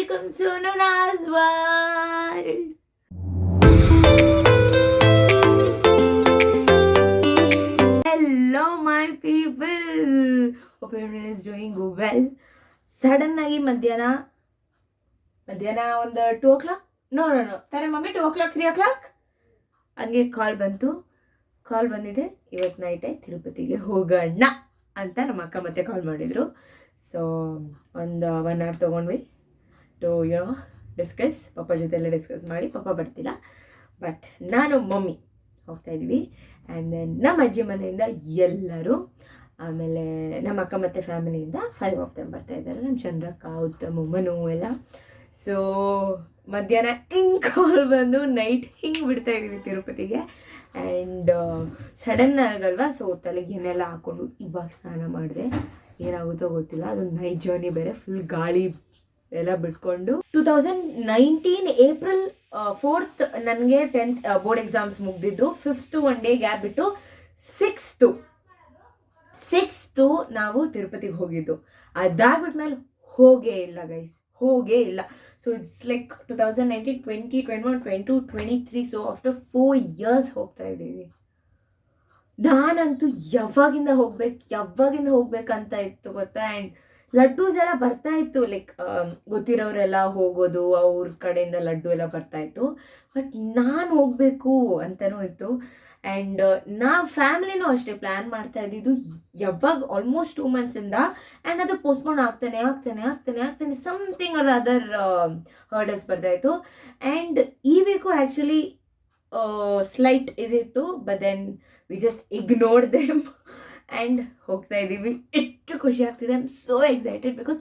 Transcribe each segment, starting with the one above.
welcome to Nuna's World. Hello, my people. Hope everyone is doing well. Sudden ಆಗಿ ಮಧ್ಯಾಹ್ನ ಮಧ್ಯಾಹ್ನ ಒಂದು two o'clock no no no ತಾನೆ mummy two o'clock three o'clock ಹಂಗೆ call ಬಂತು. ಕಾಲ್ ಬಂದಿದೆ. ಇವತ್ತು ನೈಟೇ ತಿರುಪತಿಗೆ ಹೋಗೋಣ ಅಂತ ನಮ್ಮ ಅಕ್ಕ ಮತ್ತೆ ಕಾಲ್ ಮಾಡಿದರು. ಸೊ ಒಂದು ಒನ್ ಅವರ್ ತೊಗೊಂಡ್ವಿ. ಟು ಯೋ ಡಿಸ್ಕಸ್ ಪಪ್ಪ ಜೊತೆ ಎಲ್ಲ ಡಿಸ್ಕಸ್ ಮಾಡಿ ಪಪ್ಪ ಬರ್ತಿಲ್ಲ. ಬಟ್ ನಾನು ಮಮ್ಮಿ ಹೋಗ್ತಾ ಇದ್ವಿ. ಆ್ಯಂಡ್ ದೆನ್ ನಮ್ಮ ಅಜ್ಜಿ ಮನೆಯಿಂದ ಎಲ್ಲರೂ, ಆಮೇಲೆ ನಮ್ಮ ಅಕ್ಕ ಮತ್ತು ಫ್ಯಾಮಿಲಿಯಿಂದ ಫೈವ್ ಆಫ್ ದೆಮ್ ಬರ್ತಾ ಇದ್ದಾರೆ. ನಮ್ಮ ಚಂದ್ರಕ್ಕ, ಉತ್ತಮ, ಮನು ಎಲ್ಲ. ಸೊ ಮಧ್ಯಾಹ್ನ ಹಿಂಗೆ ಕಾಲ್ ಬಂದು ನೈಟ್ ಹಿಂಗೆ ಬಿಡ್ತಾ ಇದ್ದೀವಿ ತಿರುಪತಿಗೆ. ಆ್ಯಂಡ್ ಸಡನ್ ಆಗಲ್ವಾ ಸೊ ತಲೆಗೆ ಏನೆಲ್ಲ ಹಾಕ್ಕೊಂಡು ಇವಾಗ ಸ್ನಾನ ಮಾಡಿದೆ. ಏನಾಗುತ್ತೋ ಗೊತ್ತಿಲ್ಲ. ಅದು ನೈಟ್ ಜರ್ನಿ ಬೇರೆ. ಫುಲ್ ಗಾಳಿ ಎಲ್ಲ ಬಿಟ್ಕೊಂಡು two thousand nineteen April fourth ನನಗೆ ಟೆಂತ್ ಬೋರ್ಡ್ ಎಕ್ಸಾಮ್ಸ್ ಮುಗ್ದಿದ್ದು. ಫಿಫ್ತ್ ಒನ್ ಡೇ ಗ್ಯಾಪ್ ಬಿಟ್ಟು ಸಿಕ್ಸ್ತು ಸಿಕ್ಸ್ತು ನಾವು ತಿರುಪತಿಗೆ ಹೋಗಿದ್ದು. ಅದಾಗ್ಬಿಟ್ಮೇಲೆ ಹೋಗೇ ಇಲ್ಲ ಗೈಸ್ ಹೋಗೇ ಇಲ್ಲ. So it's like two thousand nineteen twenty twenty one twenty two twenty three so after four years ಹೋಗ್ತಾ ಇದ್ದೀವಿ. ನಾನಂತೂ ಯಾವಾಗಿಂದ ಹೋಗ್ಬೇಕು, ಯಾವಾಗಿಂದ ಹೋಗ್ಬೇಕಂತ ಇತ್ತು ಗೊತ್ತಾ? ಆ್ಯಂಡ್ ಲಡ್ಡೂಸ್ ಎಲ್ಲ ಬರ್ತಾ ಇತ್ತು ಲೈಕ್ ಗೊತ್ತಿರೋರೆಲ್ಲ ಹೋಗೋದು, ಅವ್ರ ಕಡೆಯಿಂದ ಲಡ್ಡು ಎಲ್ಲ ಬರ್ತಾ ಇತ್ತು. ಬಟ್ ನಾನು ಹೋಗಬೇಕು ಅಂತಲೂ ಇತ್ತು. ಆ್ಯಂಡ್ ನಾ ಫ್ಯಾಮಿಲಿನೂ ಅಷ್ಟೇ ಪ್ಲ್ಯಾನ್ ಮಾಡ್ತಾ ಇದ್ದಿದ್ದು ಯಾವಾಗ ಆಲ್ಮೋಸ್ಟ್ ಟೂ ಮಂತ್ಸಿಂದ ಆ್ಯಂಡ್ ಅದು ಪೋಸ್ಟ್ಪೋನ್ ಆಗ್ತಾನೆ ಆಗ್ತಾನೆ ಆಗ್ತಾನೆ ಆಗ್ತಾನೆ ಸಮ್ಥಿಂಗ್ ಆರ್ ಅದರ್ ಹರ್ಡಲ್ಸ್ ಬರ್ತಾಯಿತ್ತು ಆ್ಯಂಡ್ ಈ week actually slight ಇದಿತ್ತು but then we just ignored them and ಹೋಗ್ತಾ ಇದ್ದೀವಿ. ಎಷ್ಟು ಖುಷಿ ಆಗ್ತಿದೆ. I'm so excited because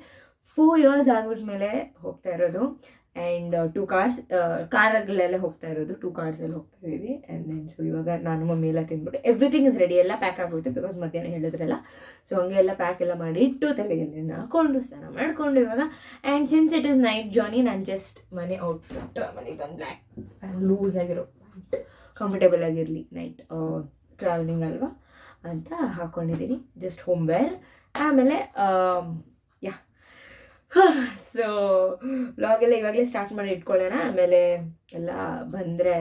four years ಆಗಿಬಿಟ್ಮೇಲೆ ಹೋಗ್ತಾ ಇರೋದು. ಆ್ಯಂಡ್ ಟೂ ಕಾರ್ಸ್ ಕಾರಗಳೆಲ್ಲ ಹೋಗ್ತಾ ಇರೋದು. ಟೂ ಕಾರ್ಸಲ್ಲಿ ಹೋಗ್ತಾ ಇದ್ದೀವಿ. ಆ್ಯಂಡ್ ದೆನ್ ಸೊ ಇವಾಗ ನಾನು ಮಮ್ಮಿ ಎಲ್ಲ ತಿಂದ್ಬಿಟ್ಟು ಎವ್ರಿಥಿಂಗ್ ಇಸ್ ರೆಡಿ ಎಲ್ಲ ಪ್ಯಾಕ್ ಆಗೋಯ್ತು ಬಿಕಾಸ್ ಮಧ್ಯಾಹ್ನ ಹೇಳಿದ್ರಲ್ಲ. ಸೊ ಹಂಗೆ ಎಲ್ಲ ಪ್ಯಾಕ್ ಎಲ್ಲ ಮಾಡಿ ಇಟ್ಟು ತಲೆಗೆಲ್ಲ ಹಾಕೊಂಡು ಸ್ನಾನ ಮಾಡಿಕೊಂಡು ಇವಾಗ. And since it is night journey ನಾನು ಜಸ್ಟ್ ಮನೆ ಔಟ್ಫಿಟ್ ಇದೊಂದು ಬ್ಲ್ಯಾಕ್ ಲೂಸ್ ಆಗಿರೋ ಕಂಫರ್ಟೇಬಲ್ ಆಗಿರಲಿ. ನೈಟ್ ಟ್ರಾವೆಲಿಂಗ್ ಅಲ್ವಾ? ಅಂತ ಹಾಕ್ಕೊಂಡಿದ್ದೀನಿ ಜಸ್ಟ್ ಹೋಮ್ ವೇರ್ ಆಮೇಲೆ ಯಾ ಸೊ ವ್ಲಾಗೆಲ್ಲ ಇವಾಗಲೇ ಸ್ಟಾರ್ಟ್ ಮಾಡಿ ಇಟ್ಕೊಳ್ಳೋಣ. ಆಮೇಲೆ ಎಲ್ಲ ಬಂದರೆ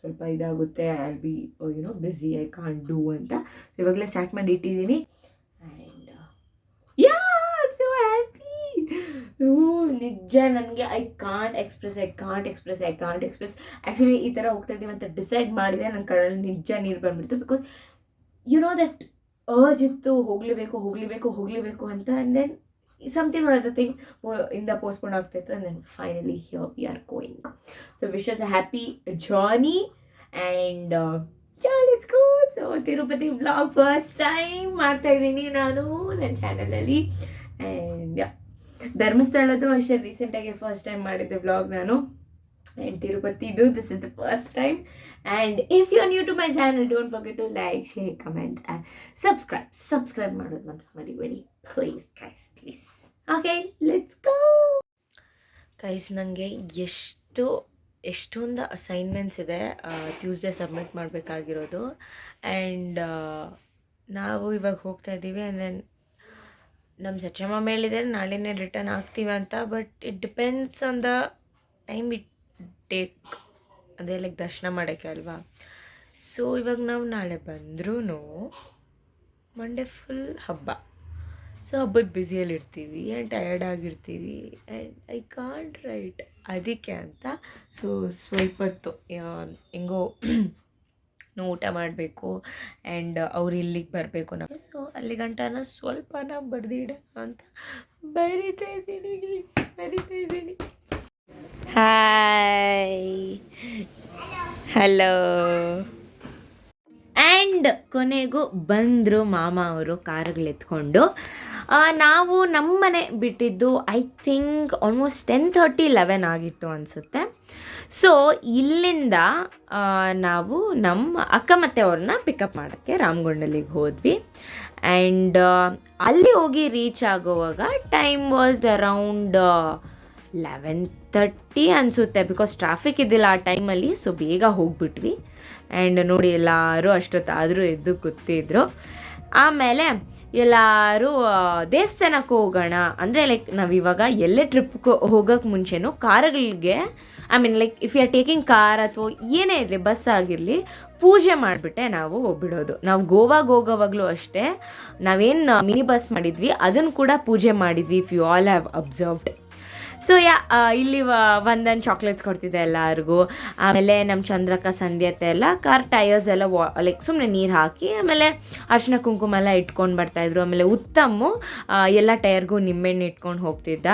ಸ್ವಲ್ಪ ಇದಾಗುತ್ತೆ. I be you know busy I can do ಅಂತ. ಸೊ ಇವಾಗಲೇ ಸ್ಟಾರ್ಟ್ ಮಾಡಿ ಇಟ್ಟಿದ್ದೀನಿ ಆ್ಯಂಡ್ ಯಾ ಸೊ ಹ್ಯಾಪಿ ನಿಜ ನನಗೆ I can't express I can't express I can't express actually ಈ ಥರ ಹೋಗ್ತಾ ಇದ್ದೀವಿ ಅಂತ ಡಿಸೈಡ್ ಮಾಡಿದೆ. ನನ್ನ ಕಣ್ಣಲ್ಲಿ ನಿಜ ನೀರು ಬಂದ್ಬಿಡ್ತು. Because you know that urge ಇತ್ತು, ಹೋಗಲೇಬೇಕು ಹೋಗಲೇಬೇಕು ಹೋಗಲೇಬೇಕು ಅಂತ and then something or other thing ಇಂದ ಪೋಸ್ಟ್ಪೋನ್ ಆಗ್ತಾಯಿತ್ತು and then finally here we are going so wishes a happy journey and let's go so Tirupati blog first time ಮಾಡ್ತಾ ಇದ್ದೀನಿ ನಾನು ನನ್ನ ಚಾನಲಲ್ಲಿ ಆ್ಯಂಡ್ ಧರ್ಮಸ್ಥಳದ್ದು ಅಷ್ಟೇ ರೀಸೆಂಟಾಗಿ ಫಸ್ಟ್ ಟೈಮ್ ಮಾಡಿದ್ದೆ ಬ್ಲಾಗ್ ನಾನು. And ತಿರುಪತಿದು this is the first time and if you are new to my channel don't forget to like share comment and subscribe subscribe ಮಾಡೋದು ಮಾತ್ರ ಮರಿಬೇಡಿ please guys please okay let's go guys ನನಗೆ ಎಷ್ಟು, ಎಷ್ಟೊಂದು assignments ಇದೆ Tuesday submit ಮಾಡಬೇಕಾಗಿರೋದು. And ನಾವು ಇವಾಗ ಹೋಗ್ತಾ ಇದ್ದೀವಿ ಆ್ಯಂಡ್ ದೆನ್ ನಮ್ಮ ಸಚಮ್ಮ ಹೇಳಿದರೆ ನಾಳೆನೇ ರಿಟರ್ನ್ ಆಗ್ತೀವಿ ಅಂತ. But it depends on the time it take ಅದೇ ಲೈಕ್ ದರ್ಶನ ಮಾಡೋಕ್ಕೆ ಅಲ್ವಾ? ಸೊ ಇವಾಗ ನಾವು ನಾಳೆ ಬಂದ್ರೂ ಮಂಡೇ ಫುಲ್ ಹಬ್ಬ. ಸೊ ಹಬ್ಬದ ಬ್ಯುಸಿಯಲ್ಲಿರ್ತೀವಿ ಆ್ಯಂಡ್ ಟಯರ್ಡ್ ಆಗಿರ್ತೀವಿ ಆ್ಯಂಡ್ ಐ ಕಾಂಟ್ ರೈಟ್ ಅದಕ್ಕೆ ಅಂತ ಸೊ, ಸ್ವಲ್ಪ ಹೊತ್ತು ಹೆಂಗೋ ಊಟ ಮಾಡಬೇಕು ಆ್ಯಂಡ್ ಅವ್ರು ಇಲ್ಲಿಗೆ ಬರಬೇಕು ನಾವು. ಸೊ ಅಲ್ಲಿ ಗಂಟನ ಸ್ವಲ್ಪನ ಬರೆದಿಡ ಅಂತ ಬರಿತಾ ಇದ್ದೀನಿ ಬರಿತಾ ಇದ್ದೀನಿ. ಹಾಯ್ ಹಲೋ ಆ್ಯಂಡ್ ಕೊನೆಗೂ ಬಂದರು ಮಾಮ ಅವರು ಕಾರುಗಳು ನಾವು ನಮ್ಮ ನಮ್ಮನೆ ಬಿಟ್ಟಿದ್ದು I think almost ten thirty eleven ಆಗಿತ್ತು ಅನಿಸುತ್ತೆ. ಸೊ ಇಲ್ಲಿಂದ ನಾವು ನಮ್ಮ ಅಕ್ಕ ಮತ್ತೆ ಅವ್ರನ್ನ ಪಿಕಪ್ ಮಾಡೋಕ್ಕೆ ರಾಮಗೊಂಡಲಿಗೆ ಹೋದ್ವಿ. ಆ್ಯಂಡ್ ಅಲ್ಲಿ ಹೋಗಿ ರೀಚ್ ಆಗುವಾಗ time was around eleven thirty ಅನಿಸುತ್ತೆ ಬಿಕಾಸ್ ಟ್ರಾಫಿಕ್ ಇದ್ದಿಲ್ಲ ಆ ಟೈಮಲ್ಲಿ ಸೊ ಬೇಗ ಹೋಗ್ಬಿಟ್ವಿ. ಆ್ಯಂಡ್ ನೋಡಿ ಎಲ್ಲರೂ ಅಷ್ಟೊತ್ತಾದರೂ ಎದ್ದು ಕೂತಿದ್ರು. ಆಮೇಲೆ ಎಲ್ಲರೂ ದೇವಸ್ಥಾನಕ್ಕೆ ಹೋಗೋಣ. ಅಂದರೆ ಲೈಕ್ ನಾವು ಇವಾಗ ಎಲ್ಲೇ ಟ್ರಿಪ್ಗೆ ಹೋಗೋಕ್ಕೆ ಮುಂಚೆನೂ ಕಾರುಗಳಿಗೆ I mean like if you are taking car ಅಥವಾ ಏನೇ ಇರಲಿ ಬಸ್ ಆಗಿರಲಿ, ಪೂಜೆ ಮಾಡಿಬಿಟ್ಟೆ ನಾವು ಹೋಗ್ಬಿಡೋದು. ನಾವು ಗೋವಾಗೆ ಹೋಗೋವಾಗಲೂ ಅಷ್ಟೇ, ನಾವೇನು ಮಿನಿ ಬಸ್ ಮಾಡಿದ್ವಿ ಅದನ್ನು ಕೂಡ ಪೂಜೆ ಮಾಡಿದ್ವಿ if you all have observed so yeah ಇಲ್ಲಿ ಒಂದೊಂದು ಚಾಕ್ಲೇಟ್ಸ್ ಕೊಡ್ತಿದ್ದೆ ಎಲ್ಲರಿಗೂ. ಆಮೇಲೆ ನಮ್ಮ ಚಂದ್ರಕ್ಕ ಸಂಧ್ಯತೆ ಎಲ್ಲ ಕಾರ್ ಟೈರ್ಸ್ ಎಲ್ಲ ಲೈಕ್ ಸುಮ್ಮನೆ ನೀರು ಹಾಕಿ, ಆಮೇಲೆ ಅರ್ಶಿನ ಕುಂಕುಮ ಎಲ್ಲ ಇಟ್ಕೊಂಡು ಬರ್ತಾಯಿದ್ರು ಆಮೇಲೆ ಉತ್ತಮ ಎಲ್ಲ ಟೈರ್ಗೂ ನಿಂಬೆಹಣ್ಣು ಇಟ್ಕೊಂಡು ಹೋಗ್ತಿದ್ದ.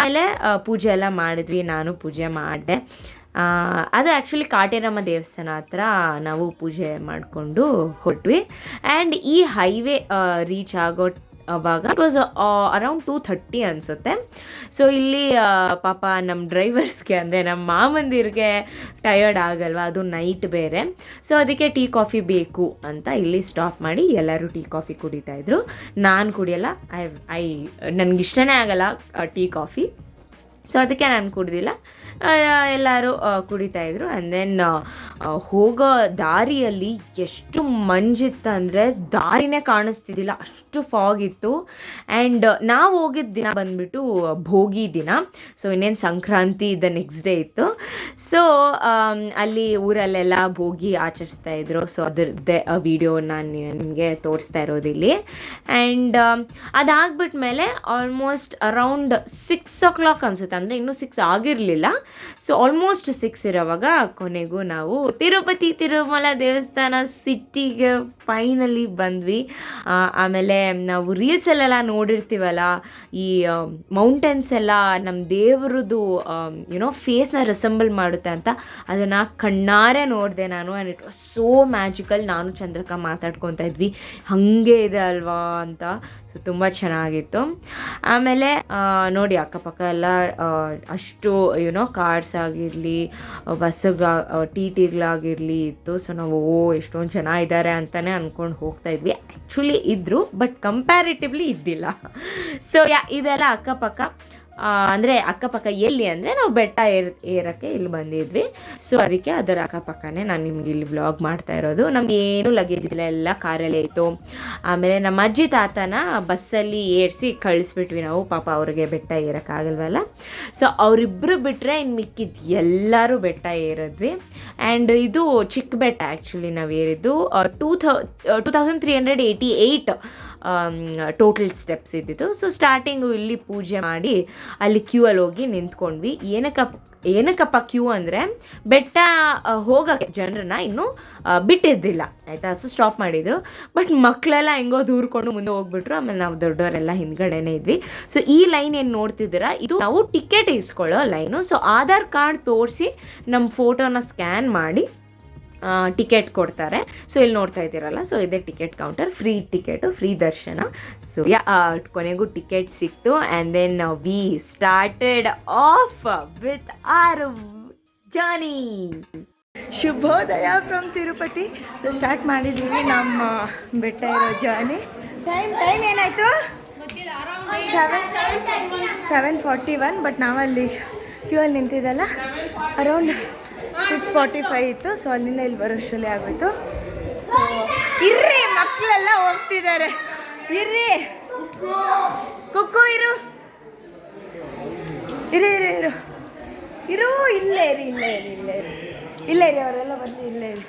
ಆಮೇಲೆ ಪೂಜೆ ಎಲ್ಲ ಮಾಡಿದ್ವಿ, ನಾನು ಪೂಜೆ ಮಾಡಿದೆ. ಅದು ಆ್ಯಕ್ಚುಲಿ ಕಾಟೇರಮ್ಮ ದೇವಸ್ಥಾನ ಹತ್ರ ನಾವು ಪೂಜೆ ಮಾಡಿಕೊಂಡು ಹೊರಟ್ವಿ ಆ್ಯಂಡ್ ಈ ಹೈವೇ ರೀಚ್ ಆಗೋ ಅವಾಗ it was around two thirty ಅನಿಸುತ್ತೆ. ಸೊ ಇಲ್ಲಿ ಪಾಪ ನಮ್ಮ ಡ್ರೈವರ್ಸ್ಗೆ ಅಂದರೆ ನಮ್ಮ ಮಾಮಂದಿರಿಗೆ ಟಯರ್ಡ್ ಆಗಲ್ವಾ, ಅದು ನೈಟ್ ಬೇರೆ. ಸೊ ಅದಕ್ಕೆ ಟೀ ಕಾಫಿ ಬೇಕು ಅಂತ ಇಲ್ಲಿ ಸ್ಟಾಪ್ ಮಾಡಿ ಎಲ್ಲರೂ ಟೀ ಕಾಫಿ ಕುಡಿತಾಯಿದ್ರು ನಾನು ಕುಡಿಯಲ್ಲ ಐ ಐ ನನಗೆ ಇಷ್ಟನೇ ಆಗಲ್ಲ ಟೀ ಕಾಫಿ ಸೊ ಅದಕ್ಕೆ ನಾನು ಕುಡ್ದಿಲ್ಲ. ಎಲ್ಲರೂ ಕುಡಿತಾಯಿದ್ರು ಆ್ಯಂಡ್ ದೆನ್ ಹೋಗೋ ದಾರಿಯಲ್ಲಿ ಎಷ್ಟು ಮಂಜಿತ್ತಂದರೆ ದಾರಿನೇ ಕಾಣಿಸ್ತಿದ್ದಿಲ್ಲ. ಅಷ್ಟು ಫಾಗ್ ಇತ್ತು. ಆ್ಯಂಡ್ ನಾವು ಹೋಗಿದ್ದ ದಿನ ಬಂದ್ಬಿಟ್ಟು ಭೋಗಿ ದಿನ. ಸೊ ಇನ್ನೇನು ಸಂಕ್ರಾಂತಿ ದ ನೆಕ್ಸ್ಟ್ ಡೇ ಇತ್ತು. ಸೊ ಅಲ್ಲಿ ಊರಲ್ಲೆಲ್ಲ ಭೋಗಿ ಆಚರಿಸ್ತಾ ಇದ್ರು. ಸೊ ಅದರದ್ದೇ ವಿಡಿಯೋ ನಾನು ನಿಮಗೆ ತೋರಿಸ್ತಾ ಇರೋದು ಇಲ್ಲಿ. ಆ್ಯಂಡ್ ಅದಾಗ್ಬಿಟ್ಮೇಲೆ almost around six o'clock ಅನ್ಸುತ್ತೆ. ಅಂದರೆ ಇನ್ನೂ ಸಿಕ್ಸ್ ಆಗಿರಲಿಲ್ಲ. ಸೊ ಆಲ್ಮೋಸ್ಟ್ ಸಿಕ್ಸ್ ಇರೋವಾಗ ಕೊನೆಗೂ ನಾವು ತಿರುಪತಿ ತಿರುಮಲ ದೇವಸ್ಥಾನ ಸಿಟಿಗೆ ಫೈನಲಿ ಬಂದ್ವಿ. ಆಮೇಲೆ ನಾವು ರೀಲ್ಸಲ್ಲೆಲ್ಲ ನೋಡಿರ್ತೀವಲ್ಲ, ಈ ಮೌಂಟೇನ್ಸ್ ಎಲ್ಲ ನಮ್ಮ ದೇವರದ್ದು ಯುನೋ ಫೇಸ್ನ ರೆಸೆಂಬಲ್ ಮಾಡುತ್ತೆ ಅಂತ, ಅದನ್ನು ಕಣ್ಣಾರೆ ನೋಡಿದೆ ನಾನು and it was so magical ನಾನು ಚಂದ್ರಕ ಮಾತಾಡ್ಕೊತಾ ಇದ್ವಿ. ಹಾಗೆ ಇದೆ ಅಲ್ವಾ ಅಂತ. ಸೊ ತುಂಬ ಚೆನ್ನಾಗಿತ್ತು. ಆಮೇಲೆ ನೋಡಿ ಅಕ್ಕಪಕ್ಕ ಎಲ್ಲ ಅಷ್ಟು ಯುನೋ ಕಾರ್ಸ್ ಆಗಿರಲಿ, ಬಸ್ಸುಗಳ ಟಿ ಟಿಗಳಾಗಿರಲಿ ಇತ್ತು. ಸೊ ನಾವು, ಓ, ಎಷ್ಟೊಂದು ಜನ ಇದ್ದಾರೆ ಅಂತಲೇ ಅಂದ್ಕೊಂಡು ಹೋಗ್ತಾ ಇದ್ವಿ. ಆ್ಯಕ್ಚುಲಿ ಇದ್ದರು ಬಟ್ ಕಂಪ್ಯಾರಿಟಿವ್ಲಿ ಇದ್ದಿಲ್ಲ. ಸೊ ಯಾ ಇದೆಲ್ಲ ಅಕ್ಕಪಕ್ಕ. ಅಂದರೆ ಅಕ್ಕಪಕ್ಕ ಎಲ್ಲಿ ಅಂದರೆ ನಾವು ಬೆಟ್ಟ ಏರ್, ಏರೋಕ್ಕೆ ಇಲ್ಲಿ ಬಂದಿದ್ವಿ. ಸೊ ಅದಕ್ಕೆ ಅದರ ಅಕ್ಕಪಕ್ಕನೇ ನಾನು ನಿಮ್ಗೆ ಇಲ್ಲಿ ವ್ಲಾಗ್ ಮಾಡ್ತಾ ಇರೋದು. ನಮ್ಗೆ ಏನು ಲಗೇಜ್ ಇಲ್ಲ ಎಲ್ಲ ಕಾರಲ್ಲಿ ಇತ್ತು. ಆಮೇಲೆ ನಮ್ಮ ಅಜ್ಜಿ ತಾತನ ಬಸ್ಸಲ್ಲಿ ಏರಿಸಿ ಕಳಿಸ್ಬಿಟ್ವಿ ನಾವು. ಪಾಪ ಅವ್ರಿಗೆ ಬೆಟ್ಟ ಏರೋಕ್ಕಾಗಲ್ವಲ್ಲ ಸೊ ಅವರಿಬ್ಬರು ಬಿಟ್ಟರೆ ಇನ್ನು ಮಿಕ್ಕಿದ್ದು ಎಲ್ಲರೂ ಬೆಟ್ಟ ಏರಿದ್ವಿ. ಆ್ಯಂಡ್ ಇದು ಚಿಕ್ಕ ಬೆಟ್ಟ ಆ್ಯಕ್ಚುಲಿ ನಾವು ಏರಿದ್ದು. Two thou two thousand three hundred eighty eight total steps ಇದ್ದಿದ್ದು. ಸೊ ಸ್ಟಾರ್ಟಿಂಗು ಇಲ್ಲಿ ಪೂಜೆ ಮಾಡಿ ಅಲ್ಲಿ ಕ್ಯೂ ಅಲ್ಲಿ ಹೋಗಿ ನಿಂತ್ಕೊಂಡ್ವಿ. ಏನಕ್ಕಪ್ಪ ಏನಕ್ಕಪ್ಪ ಕ್ಯೂ ಅಂದರೆ ಬೆಟ್ಟ ಹೋಗೋಕ್ಕೆ ಜನರನ್ನ ಇನ್ನೂ ಬಿಟ್ಟಿದ್ದಿಲ್ಲ ಆಯಿತಾ? ಸೊ ಸ್ಟಾಪ್ ಮಾಡಿದರು. ಬಟ್ ಮಕ್ಕಳೆಲ್ಲ ಹೆಂಗೋ ದೂರ್ಕೊಂಡು ಮುಂದೆ ಹೋಗ್ಬಿಟ್ರು. ಆಮೇಲೆ ನಾವು ದೊಡ್ಡವರೆಲ್ಲ ಹಿಂದ್ಗಡೆನೇ ಇದ್ವಿ. ಸೊ ಈ ಲೈನ್ ಏನು ನೋಡ್ತಿದ್ದೀರ? ಇದು ನಾವು ಟಿಕೆಟ್ ಇಸ್ಕೊಳ್ಳೋ ಲೈನು ಸೊ ಆಧಾರ್ ಕಾರ್ಡ್ ತೋರಿಸಿ ನಮ್ಮ ಫೋಟೋನ ಸ್ಕ್ಯಾನ್ ಮಾಡಿ. ಟಿಕೆಟ್ ಕೊಡ್ತಾರೆ. ಸೊ ಇಲ್ಲಿ ನೋಡ್ತಾ ಇದ್ದೀರಲ್ಲ ಸೊ ಇದೇ ticket counter free ticket free ದರ್ಶನ. ಸೊ ಯಾ ಕೊನೆಗೂ ಟಿಕೆಟ್ ಸಿಕ್ತು. And then we started off with our journey ಶುಭೋದಯ ಫ್ರಮ್ ತಿರುಪತಿ ಸೊ ಸ್ಟಾರ್ಟ್ ಮಾಡಿದ್ದೀವಿ ನಮ್ಮ ಬೆಟ್ಟ ಇರೋ ಜರ್ನಿ ಟೈಮ್ ಟೈಮ್ ಏನಾಯಿತು? Seven seven forty one but ನಾವಲ್ಲಿ ಕ್ಯೂ ಅಲ್ಲಿ ನಿಂತಿದ್ದಲ್ಲ. ಅರೌಂಡ್ ಸಿಕ್ಸ್ ಫಾರ್ಟಿ ಫೈವ್ ಇತ್ತು ಸೊ ಅಲ್ಲಿಂದ ಇಲ್ಲಿ ಬರೋಷ್ಟರಲ್ಲಿ ಆಗೋಯ್ತು. ಇರ್ರಿ ಮಕ್ಕಳೆಲ್ಲ ಹೋಗ್ತಿದ್ದಾರೆ. ಇರ್ರಿ. ಕುಕ್ಕು ಇರು. ಇರು ಇರಿ ಇರು. ಇರು ಇಲ್ಲೇ ಇರಿ ಇಲ್ಲೇ ಇರಿ ಇಲ್ಲೇ ಇರಿ. ಇಲ್ಲೇ ಇರಿ ಅವರೆಲ್ಲ ಬಂದು ಇಲ್ಲೇ ಇರಿ.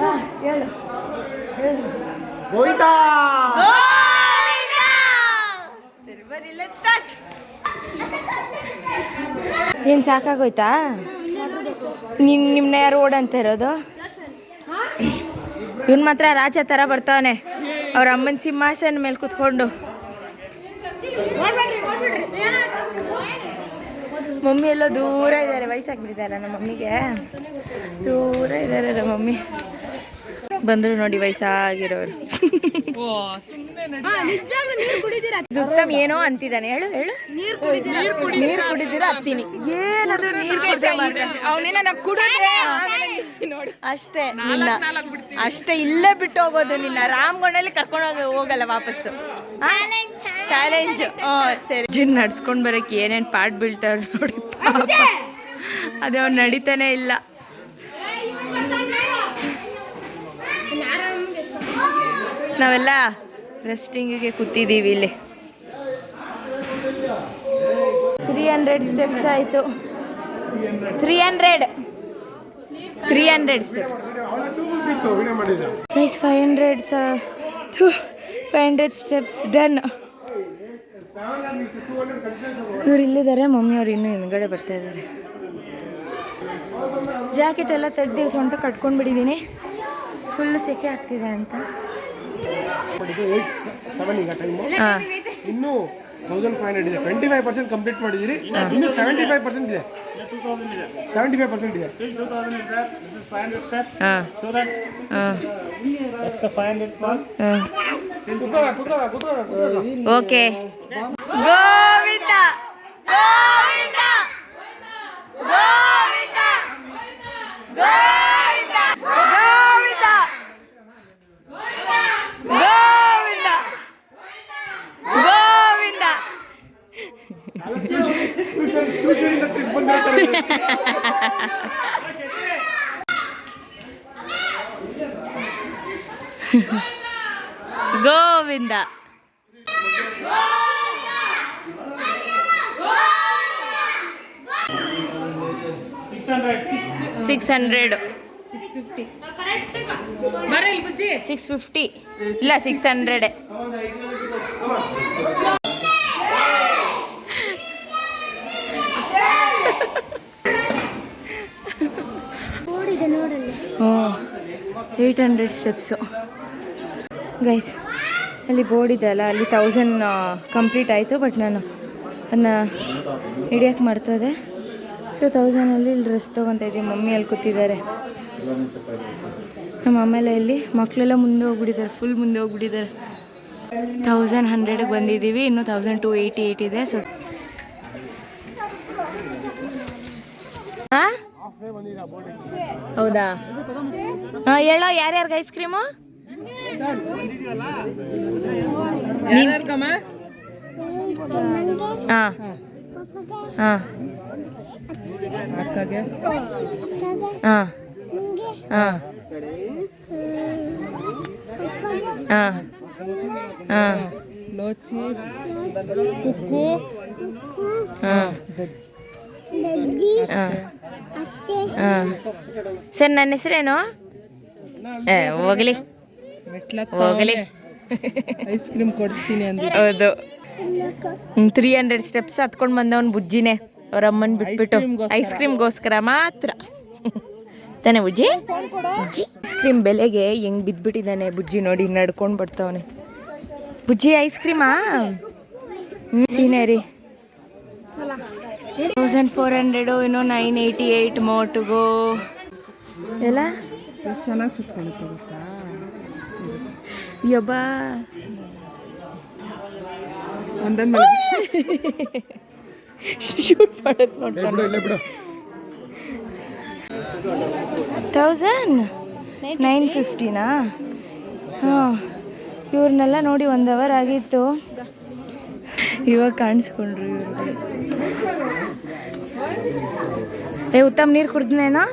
ಹಾಂ ಹೇಳು. ಹೇಳು ಸರಿ ಬನ್ನಿ ಲೆಟ್ ಸ್ಟಾರ್ಟ್ ಏನು ಸಾಕಾಗೋಯ್ತಾ? ನಿನ್ ನಿಮ್ಮನ್ನ ಓಡಂತ ಅಂತ ಇರೋದು? ಇವನ್ ಮಾತ್ರ ರಾಜ ಥರ ಬರ್ತಾವನೆ. ಅವ್ರ ಅಮ್ಮನ ಸಿಂಹಾಸನ ಮೇಲೆ ಕುತ್ಕೊಂಡು. ಮಮ್ಮಿ ಎಲ್ಲೋ ದೂರ ಇದ್ದಾರೆ ವಯಸ್ಸಾಗ್ಬಿಟ್ಟಿದ್ದಾರೆ ನಮ್ಮ ಮಮ್ಮಿಗೆ. ದೂರ ಇದ್ದಾರೆ ನಮ್ಮ ಮಮ್ಮಿ. ಬಂದರು ನೋಡಿ ವಯಸ್ಸಾಗಿರೋರು. ಸುತ್ತಮ್ ಏನೋ ಅಂತಿದ್ದಾನೆ. ಹೇಳು ಹೇಳು. ನೀರು ಕುಡಿದಿರ. ನೀರು ಕುಡಿದಿರ ಹತ್ತೀನಿ ಏನಾದ್ರು ನೀರು ಅವನೇನ ಅಷ್ಟೇ ನಿನ್ನ ಅಷ್ಟೇ ಇಲ್ಲೇ ಬಿಟ್ಟು ಹೋಗೋದು ನಿನ್ನ. ರಾಮ್ಗೊಂಡಲ್ಲಿ ಕರ್ಕೊಂಡು ಹೋಗ ಹೋಗಲ್ಲ ವಾಪಸ್ಸು. ಚಾಲೆಂಜ್ ಸರಿ. ಜಿನ್ ನಡ್ಸ್ಕೊಂಡು ಬರಕ್ ಏನೇನು ಪಾಟ್ ಬೀಳ್ತಾವ್ರೆ ನೋಡಿ. ಅದೇ ಅವ್ನು ನಡೀತಾನೆ ಇಲ್ಲ. ನಾವೆಲ್ಲ ರೆಸ್ಟಿಂಗಿಗೆ ಕೂತಿದ್ದೀವಿ ಇಲ್ಲಿ. ತ್ರೀ ಹಂಡ್ರೆಡ್ ಸ್ಟೆಪ್ಸ್ ಆಯಿತು. Three hundred three hundred steps guys five hundred five hundred steps done ಇವ್ರು ಇಲ್ಲಿದ್ದಾರೆ, ಮಮ್ಮಿ ಅವ್ರು ಇನ್ನೂ ಹಿಂದ್ಗಡೆ ಬರ್ತಾ ಇದ್ದಾರೆ. ಜಾಕೆಟ್ ಎಲ್ಲ ತೆಗ್ದು ಸೊಂಟ ಕಟ್ಕೊಂಡ್ಬಿಟ್ಟಿದ್ದೀನಿ. ಫುಲ್ ಸೆಕೆ ಆಗ್ತಿದೆ ಅಂತ. ಸೆವೆನ್ ಈಗ ಟೈಮು ಹಾಂ. ಇನ್ನೂ ತೌಸಂಡ್ ಫೈವ್ ಹಂಡ್ರೆಡ್ ಇದೆ. ಟ್ವೆಂಟಿ ಫೈವ್ ಪರ್ಸೆಂಟ್ ಕಂಪ್ಲೀಟ್ ಮಾಡಿದ್ದೀರಿ ಇನ್ನೂ ಸೆವೆಂಟಿ ಫೈವ್ ಪರ್ಸೆಂಟ್ ಇದೆ. ಸೆವೆಂಟಿ ಫೈವ್ ಪರ್ಸೆಂಟ್ ಇದೆ ಓಕೆ. ಗೋವಿಂದ ಗೋವಿಂದ ಗೋವಿಂದ ಗೋವಿಂದ ಗೋವಿಂದ ಗೋವಿಂದ ಗೋವಿಂದ ಟ್ಯೂಷನ್ ಟ್ಯೂಷನಿಂದ ಟ್ರಿಪ್ ಬಂದಿರ್ತಾರೆ Govinda six hundred six fifty ಇಲ್ಲ ಸಿಕ್ಸ್ ಹಂಡ್ರೆಡ್ ಹ್ಞೂ ಏಯ್ಟ್ ಹಂಡ್ರೆಡ್ ಸ್ಟೆಪ್ಸು ಗೈಸ್ ಅಲ್ಲಿ ಬೋರ್ಡ್ ಇದೆ ಅಲ್ಲ ಅಲ್ಲಿ ತೌಸಂಡ್ ಕಂಪ್ಲೀಟ್ ಆಯಿತು ಬಟ್ ನಾನು ಅದನ್ನ ಹಿಡಿಯೋಕ್ಕೆ ಮಾಡ್ತದೆ ಸೊ ತೌಸಂಡಲ್ಲಿ ಇಲ್ಲಿ ಡ್ರೆಸ್ ತೊಗೊತಾ ಇದ್ದೀವಿ. ಮಮ್ಮಿ ಅಲ್ಲಿ ಕೂತಿದ್ದಾರೆ. ನಮ್ಮ ಆಮೇಲೆ ಇಲ್ಲಿ ಮಕ್ಕಳೆಲ್ಲ ಮುಂದೆ ಹೋಗ್ಬಿಟ್ಟಿದ್ದಾರೆ. ಫುಲ್ ಮುಂದೆ ಹೋಗ್ಬಿಟ್ಟಿದ್ದಾರೆ. ತೌಸಂಡ್ ಹಂಡ್ರೆಡ್ಗೆ ಬಂದಿದ್ದೀವಿ. ಇನ್ನು ತೌಸಂಡ್ ಟು ಏಯ್ಟಿ ಏಯ್ಟ್ ಇದೆ. ಸೊ ಹೌದಾ? ಹಾಂ, ಹೇಳೋ ಯಾರ್ಯಾರಿಗೆ ಐಸ್ ಕ್ರೀಮು ಹಾಂ. ಹಾಂ. ಹಾಂ. ಹಾಂ. ಹಾಂ. ಹಾಂ. ಲೋಚಿ. ಕುಕ್ಕು. ಹಾಂ. ಹಾಂ. ಹಾಂ. ಸರ್ ನನ್ನ ಹೆಸರೇನು? ಏ ಹೋಗಲಿ. ಹೋಗಲಿ. ಹೋಗ್ಲಿ ಐಸ್ ಕ್ರೀಮ್ ಕೊಡಿಸ್ತೀನಿ ಅಂದ್ರೆ ಹೌದು. ತ್ರೀ ಹಂಡ್ರೆಡ್ ಸ್ಟೆಪ್ಸ್ ಹತ್ಕೊಂಡು ಬಂದವನು ಬುಜ್ಜಿನೇ. ಅವ್ರ ಅಮ್ಮನ್ ಬಿಟ್ಬಿಟ್ಟು ಐಸ್ ಕ್ರೀಮ್ಗೋಸ್ಕರ ಮಾತ್ರ. ತಾನೆ ಬುಜ್ಜಿ? ಬುಜ್ಜಿ ಐಸ್ ಕ್ರೀಮ್ ಬೆಲೆಗೆ ಹೆಂಗ್ ಬಿದ್ಬಿಟ್ಟಿದ್ದಾನೆ ಬುಜ್ಜಿ ನೋಡಿ ನಡ್ಕೊಂಡು ಬರ್ತಾವನೆ. ಬುಜ್ಜಿ ಐಸ್ ಕ್ರೀಮಾ ಸೀನರಿ ತೌಸಂಡ್ ಫೋರ್ ಹಂಡ್ರೆಡು ಇನ್ನೂ ನೈನ್ ಏಯ್ಟಿ ಏಯ್ಟ್ ಮೋಟುಗೋ ಎಲ್ಲ? ಎಷ್ಟು ಚೆನ್ನಾಗಿ ಸುತ್ಕೊಳುತ್ತೆ ಗೊತ್ತಾ? ಯಬ್ಬಾ. ಒಂದೊಂದು ಶೂಟ್ ಮಾಡೋದು ನೋಡ್ಕೊಂಡು ತೌಸಂಡ್ ನೈನ್ ಫಿಫ್ಟಿನಾ ಹಾಂ ಇವ್ರನ್ನೆಲ್ಲ ನೋಡಿ ಒಂದು ಅವರ್ ಆಗಿತ್ತು. ಇವಾಗ ಕಾಣಿಸ್ಕೊಂಡ್ರು ಇವರು ಏ ಉತ್ತಮ ನೀರು ಕುಡ್ದೇನೋ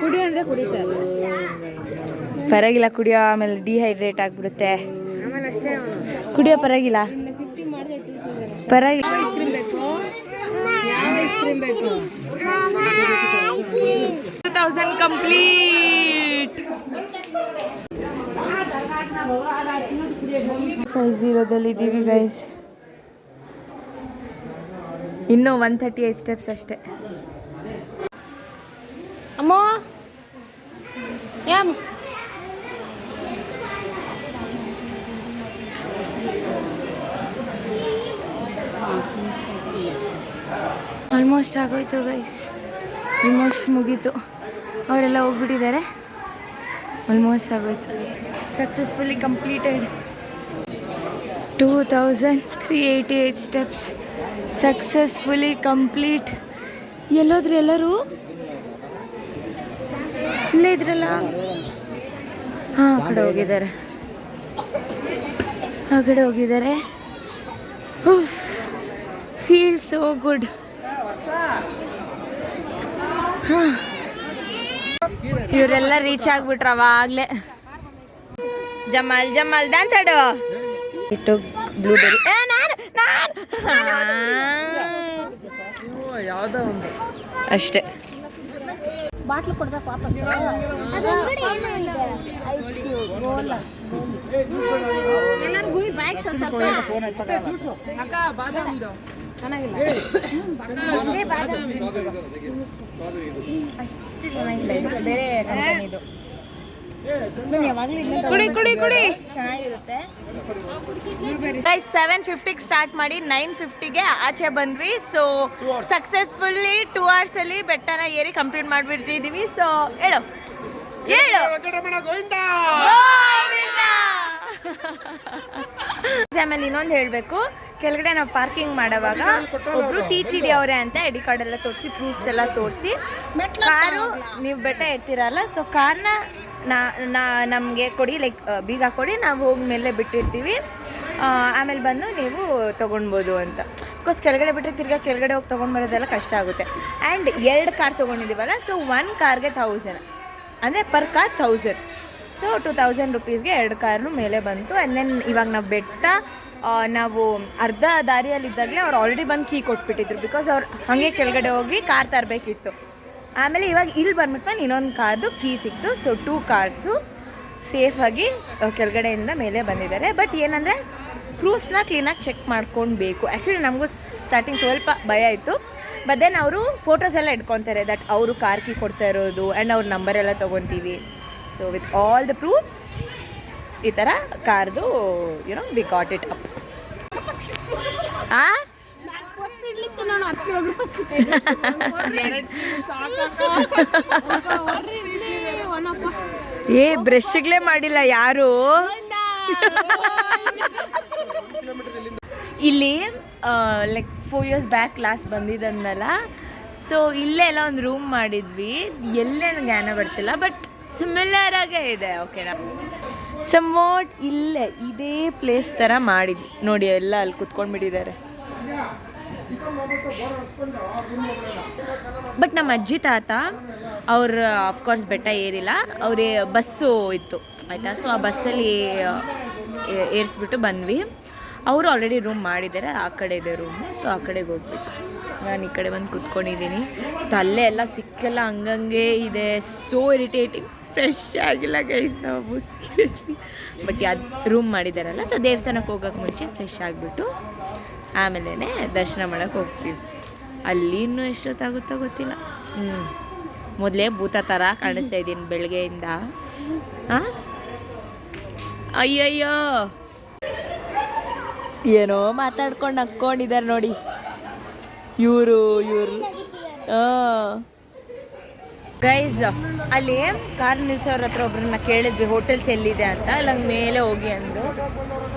ಕುಡಿ ಅಂದ್ರೆ ಕುಡಿತಾರೆ. ಪರವಾಗಿಲ್ಲ ಕುಡಿಯೋ ಆಮೇಲೆ ಡಿಹೈಡ್ರೇಟ್ ಆಗಿಬಿಡುತ್ತೆ. ಕುಡಿಯೋ ಪರವಾಗಿಲ್ಲ. ಪರವಾಗಿಲ್ಲ. ಟೂ ತೌಸಂಡ್ ಕಂಪ್ಲೀಟ್ ಫೈವ್ ಝೀರೋದಲ್ಲಿ ಇದ್ದೀವಿ ಗೈಸ್ ಇನ್ನೂ ಒನ್ ತರ್ಟಿ ಏಟ್ ಸ್ಟೆಪ್ಸ್ ಅಷ್ಟೇ. ಅಮ್ಮ ಯಾಮ್? ಆಲ್ಮೋಸ್ಟ್ ಆಗೋಯ್ತು ಗೈಸ್ ಆಲ್ಮೋಸ್ಟ್ ಮುಗೀತು. ಅವರೆಲ್ಲ ಹೋಗ್ಬಿಟ್ಟಿದ್ದಾರೆ. ಆಲ್ಮೋಸ್ಟ್ ಆಗೋಯ್ತು. Successfully completed two thousand three eighty eight steps successfully complete ಎಲ್ಲೋದ್ರು ಎಲ್ಲರೂ? ಇಲ್ಲೇ ಇದ್ರಲ್ಲ? ಹಾಂ, ಆ ಕಡೆ ಹೋಗಿದ್ದಾರೆ. ಆ ಕಡೆ ಹೋಗಿದ್ದಾರೆ. ಫೀಲ್ ಸೋ ಗುಡ್ ಇವರೆಲ್ಲ ರೀಚ್ ಆಗ್ಬಿಟ್ರ ಅವಾಗ್ಲೇ. ಜಮಲ್ ಜಮಲ್ ಡ್ಯಾನ್ಸ್ ಆಡು. ಇಟ್ಟು ಬ್ಲೂಬೆರಿ ನಾನು ನಾನು. ಯಾವುದೋ ಒಂದು ಅಷ್ಟೇ. ಬಾಟ್ಲು ಕೊಡ್ಬೇಕು ವಾಪಸ್. ಎಲ್ಲರೂ ಅಕ್ಕ ಬ್ಯಾಗ್ ಸ್ವಲ್ಪ ಬಾದಾಮಿದು ಅಷ್ಟು ಚೆನ್ನಾಗಿಲ್ಲ. ಇದು ಬೇರೆ ಕಂಪನಿದು ಕುಡಿ ಕುಡಿ ಕುಡಿ. ಚೆನ್ನಾಗಿರುತ್ತೆ. ಸೆವೆನ್ ಫಿಫ್ಟಿಗೆ ಸ್ಟಾರ್ಟ್ ಮಾಡಿ ನೈನ್ ಫಿಫ್ಟಿಗೆ ಆಚೆ ಬಂದ್ವಿ. ಸೊ ಸಕ್ಸಸ್ಫುಲ್ಲಿ ಟೂ ಅವರ್ಸಲ್ಲಿ ಬೆಟ್ಟನ ಏರಿ ಕಂಪ್ಲೀಟ್ ಮಾಡಿಬಿಟ್ಟಿದ್ದೀವಿ ಸೊ ಹೇಳು. ಹೇಳು. ಗೋವಿಂದ! ಆಮೇಲೆ ಇನ್ನೊಂದು ಹೇಳಬೇಕು. ಕೆಳಗಡೆ ನಾವು ಪಾರ್ಕಿಂಗ್ ಮಾಡೋವಾಗ ಒಬ್ರು ಟಿ ಟಿ ಡಿ ಅವರೇ ಅಂತ ಐ ಡಿ ಕಾರ್ಡ್ ಎಲ್ಲ ತೋರಿಸಿ ಪ್ರೂಫ್ಸ್ ಎಲ್ಲ ತೋರಿಸಿ. ಕಾರು ನೀವು ಬೆಟ್ಟ ಇರ್ತೀರಲ್ಲ ಸೊ ಕಾರ್ನ ನಾ ನಾ ನಮಗೆ ಕೊಡಿ ಲೈಕ್ ಬೀಗ ಕೊಡಿ ನಾವು ಹೋಗಿ ಮೇಲೆ ಬಿಟ್ಟಿರ್ತೀವಿ ಆಮೇಲೆ ಬಂದು ನೀವು ತೊಗೊಳ್ಬೋದು ಅಂತ. ಬಿಕಾಸ್ ಕೆಳಗಡೆ ಬಿಟ್ಟರೆ ತಿರ್ಗಾ ಕೆಳಗಡೆ ಹೋಗಿ ತೊಗೊಂಡು ಬರೋದೆಲ್ಲ ಕಷ್ಟ ಆಗುತ್ತೆ. ಆ್ಯಂಡ್ ಎರಡು ಕಾರ್ ತೊಗೊಂಡಿದ್ದೀವಲ್ಲ ಸೊ ಒನ್ ಕಾರ್ಗೆ ಥೌಸಂಡ್ ಅಂದರೆ per car thousand so two thousand ರುಪೀಸ್ಗೆ ಎರಡು ಕಾರ್ನು ಮೇಲೆ ಬಂತು. ಆ್ಯಂಡ್ ದೆನ್ ಇವಾಗ ನಾವು ಬೆಟ್ಟ ನಾವು ಅರ್ಧ ದಾರಿಯಲ್ಲಿದ್ದಾಗಲೇ ಅವ್ರು ಆಲ್ರೆಡಿ ಬಂದು ಕೀ ಕೊಟ್ಬಿಟ್ಟಿದ್ರು ಬಿಕಾಸ್ ಅವ್ರು ಹಾಗೆ ಕೆಳಗಡೆ ಹೋಗಿ ಕಾರ್ ತರಬೇಕಿತ್ತು. ಆಮೇಲೆ ಇವಾಗ ಇಲ್ಲಿ ಬಂದ್ಬಿಟ್ಟು ನಾನು ಇನ್ನೊಂದು ಕಾರ್ದು ಕೀ ಸಿಕ್ತು. ಸೊ ಟೂ ಕಾರ್ಸು ಸೇಫಾಗಿ ಕೆಳಗಡೆಯಿಂದ ಮೇಲೆ ಬಂದಿದ್ದಾರೆ. ಬಟ್ ಏನಂದರೆ ಪ್ರೂಫ್ಸ್ನ ಕ್ಲೀನಾಗಿ ಚೆಕ್ ಮಾಡ್ಕೊಳ್ಬೇಕು. ಆ್ಯಕ್ಚುಲಿ ನಮಗೂ ಸ್ಟಾರ್ಟಿಂಗ್ ಸ್ವಲ್ಪ ಭಯ ಇತ್ತು ಬಟ್ ದೆನ್ ಅವರು ಫೋಟೋಸ್ ಎಲ್ಲ ಇಟ್ಕೊತಾರೆ ದಟ್ ಅವರು ಕಾರ್ ಕೀ ಕೊಡ್ತಾ ಇರೋದು ಆ್ಯಂಡ್ ಅವ್ರ ನಂಬರ್ ಎಲ್ಲ ತೊಗೊತೀವಿ. So with all the proofs ಈ ಥರ ಕಾರ್ದು you know we got it up ಆ? ಏ, ಬ್ರಷ್ಗಳೇ ಮಾಡಿಲ್ಲ ಯಾರು? ಇಲ್ಲಿ like four years back class ಬಂದಿದ್ದನ್ನಲ್ಲ so ಇಲ್ಲೇ ಎಲ್ಲ ಒಂದು ರೂಮ್ ಮಾಡಿದ್ವಿ. ಎಲ್ಲೇ ಜ್ಞಾನ ಬರ್ತಿಲ್ಲ ಬಟ್ ಸಿಮಿಲರ್ ಆಗೇ ಇದೆ ಓಕೆನಾ ಸಮ್ವಾಟ್ ಇಲ್ಲೇ, ಇದೇ ಪ್ಲೇಸ್ ಥರ ಮಾಡಿದ್ವಿ. ನೋಡಿ, ಎಲ್ಲ ಅಲ್ಲಿ ಕುತ್ಕೊಂಡ್ಬಿಟ್ಟಿದ್ದಾರೆ ಬಟ್ ನಮ್ಮ ಅಜ್ಜಿ ತಾತ, ಅವ್ರು ಆಫ್ಕೋರ್ಸ್ ಬೆಟ್ಟ ಏರಿಲ್ಲ. ಅವ್ರೇ ಬಸ್ಸು ಇತ್ತು, ಆಯಿತಾ? ಸೊ ಆ ಬಸ್ಸಲ್ಲಿ ಏರಿಸ್ಬಿಟ್ಟು ಬಂದ್ವಿ. ಅವರು ಆಲ್ರೆಡಿ ರೂಮ್ ಮಾಡಿದ್ದಾರೆ. ಆ ಕಡೆ ಇದೆ ರೂಮು ಸೊ ಆ ಕಡೆಗೆ ಹೋಗ್ಬೇಕು ನಾನು ಈ ಕಡೆ ಬಂದು ಕುತ್ಕೊಂಡಿದ್ದೀನಿ. ತಲೆ ಎಲ್ಲ ಸಿಕ್ಕಲ್ಲ, ಹಂಗಂಗೆ ಇದೆ. ಸೋ ಇರಿಟೇಟಿಂಗ್ ಫ್ರೆಶ್ ಆಗಿಲ್ಲ ಗೈಸ್ ನಾವು ಬಟ್ ಯಾವ್ದು ರೂಮ್ ಮಾಡಿದಾರಲ್ಲ ಸೊ ದೇವಸ್ಥಾನಕ್ಕೆ ಹೋಗೋಕೆ ಮುಂಚೆ ಫ್ರೆಶ್ ಆಗಿಬಿಟ್ಟು ಆಮೇಲೆ ದರ್ಶನ ಮಾಡೋಕ್ಕೆ ಹೋಗ್ತೀವಿ. ಅಲ್ಲಿ ಇನ್ನೂ ಎಷ್ಟೊತ್ತಾಗುತ್ತೋ ಗೊತ್ತಿಲ್ಲ. ಹ್ಞೂ ಮೊದಲೇ ಭೂತ ಥರ ಕಾಣಿಸ್ತಾ ಇದ್ದೀನಿ ಬೆಳಗ್ಗೆಯಿಂದ. ಹಾಂ ಅಯ್ಯಯ್ಯೋ! ಏನೋ ಮಾತಾಡ್ಕೊಂಡು ನಕ್ಕೊಂಡಿದ್ದಾರೆ ನೋಡಿ. ಇವರು ಇವರು. ಗೈಸ್ ಅಲ್ಲಿ ಕಾರ್ ನಿಲ್ಸೋರ ಹತ್ರ ಒಬ್ರನ್ನ ಕೇಳಿದ್ವಿ ಹೋಟೆಲ್ಸ್ ಎಲ್ಲಿದೆ ಅಂತ? ಅಲ್ಲಿ ಹಂಗೆ ಮೇಲೆ ಹೋಗಿ ಅಂದು.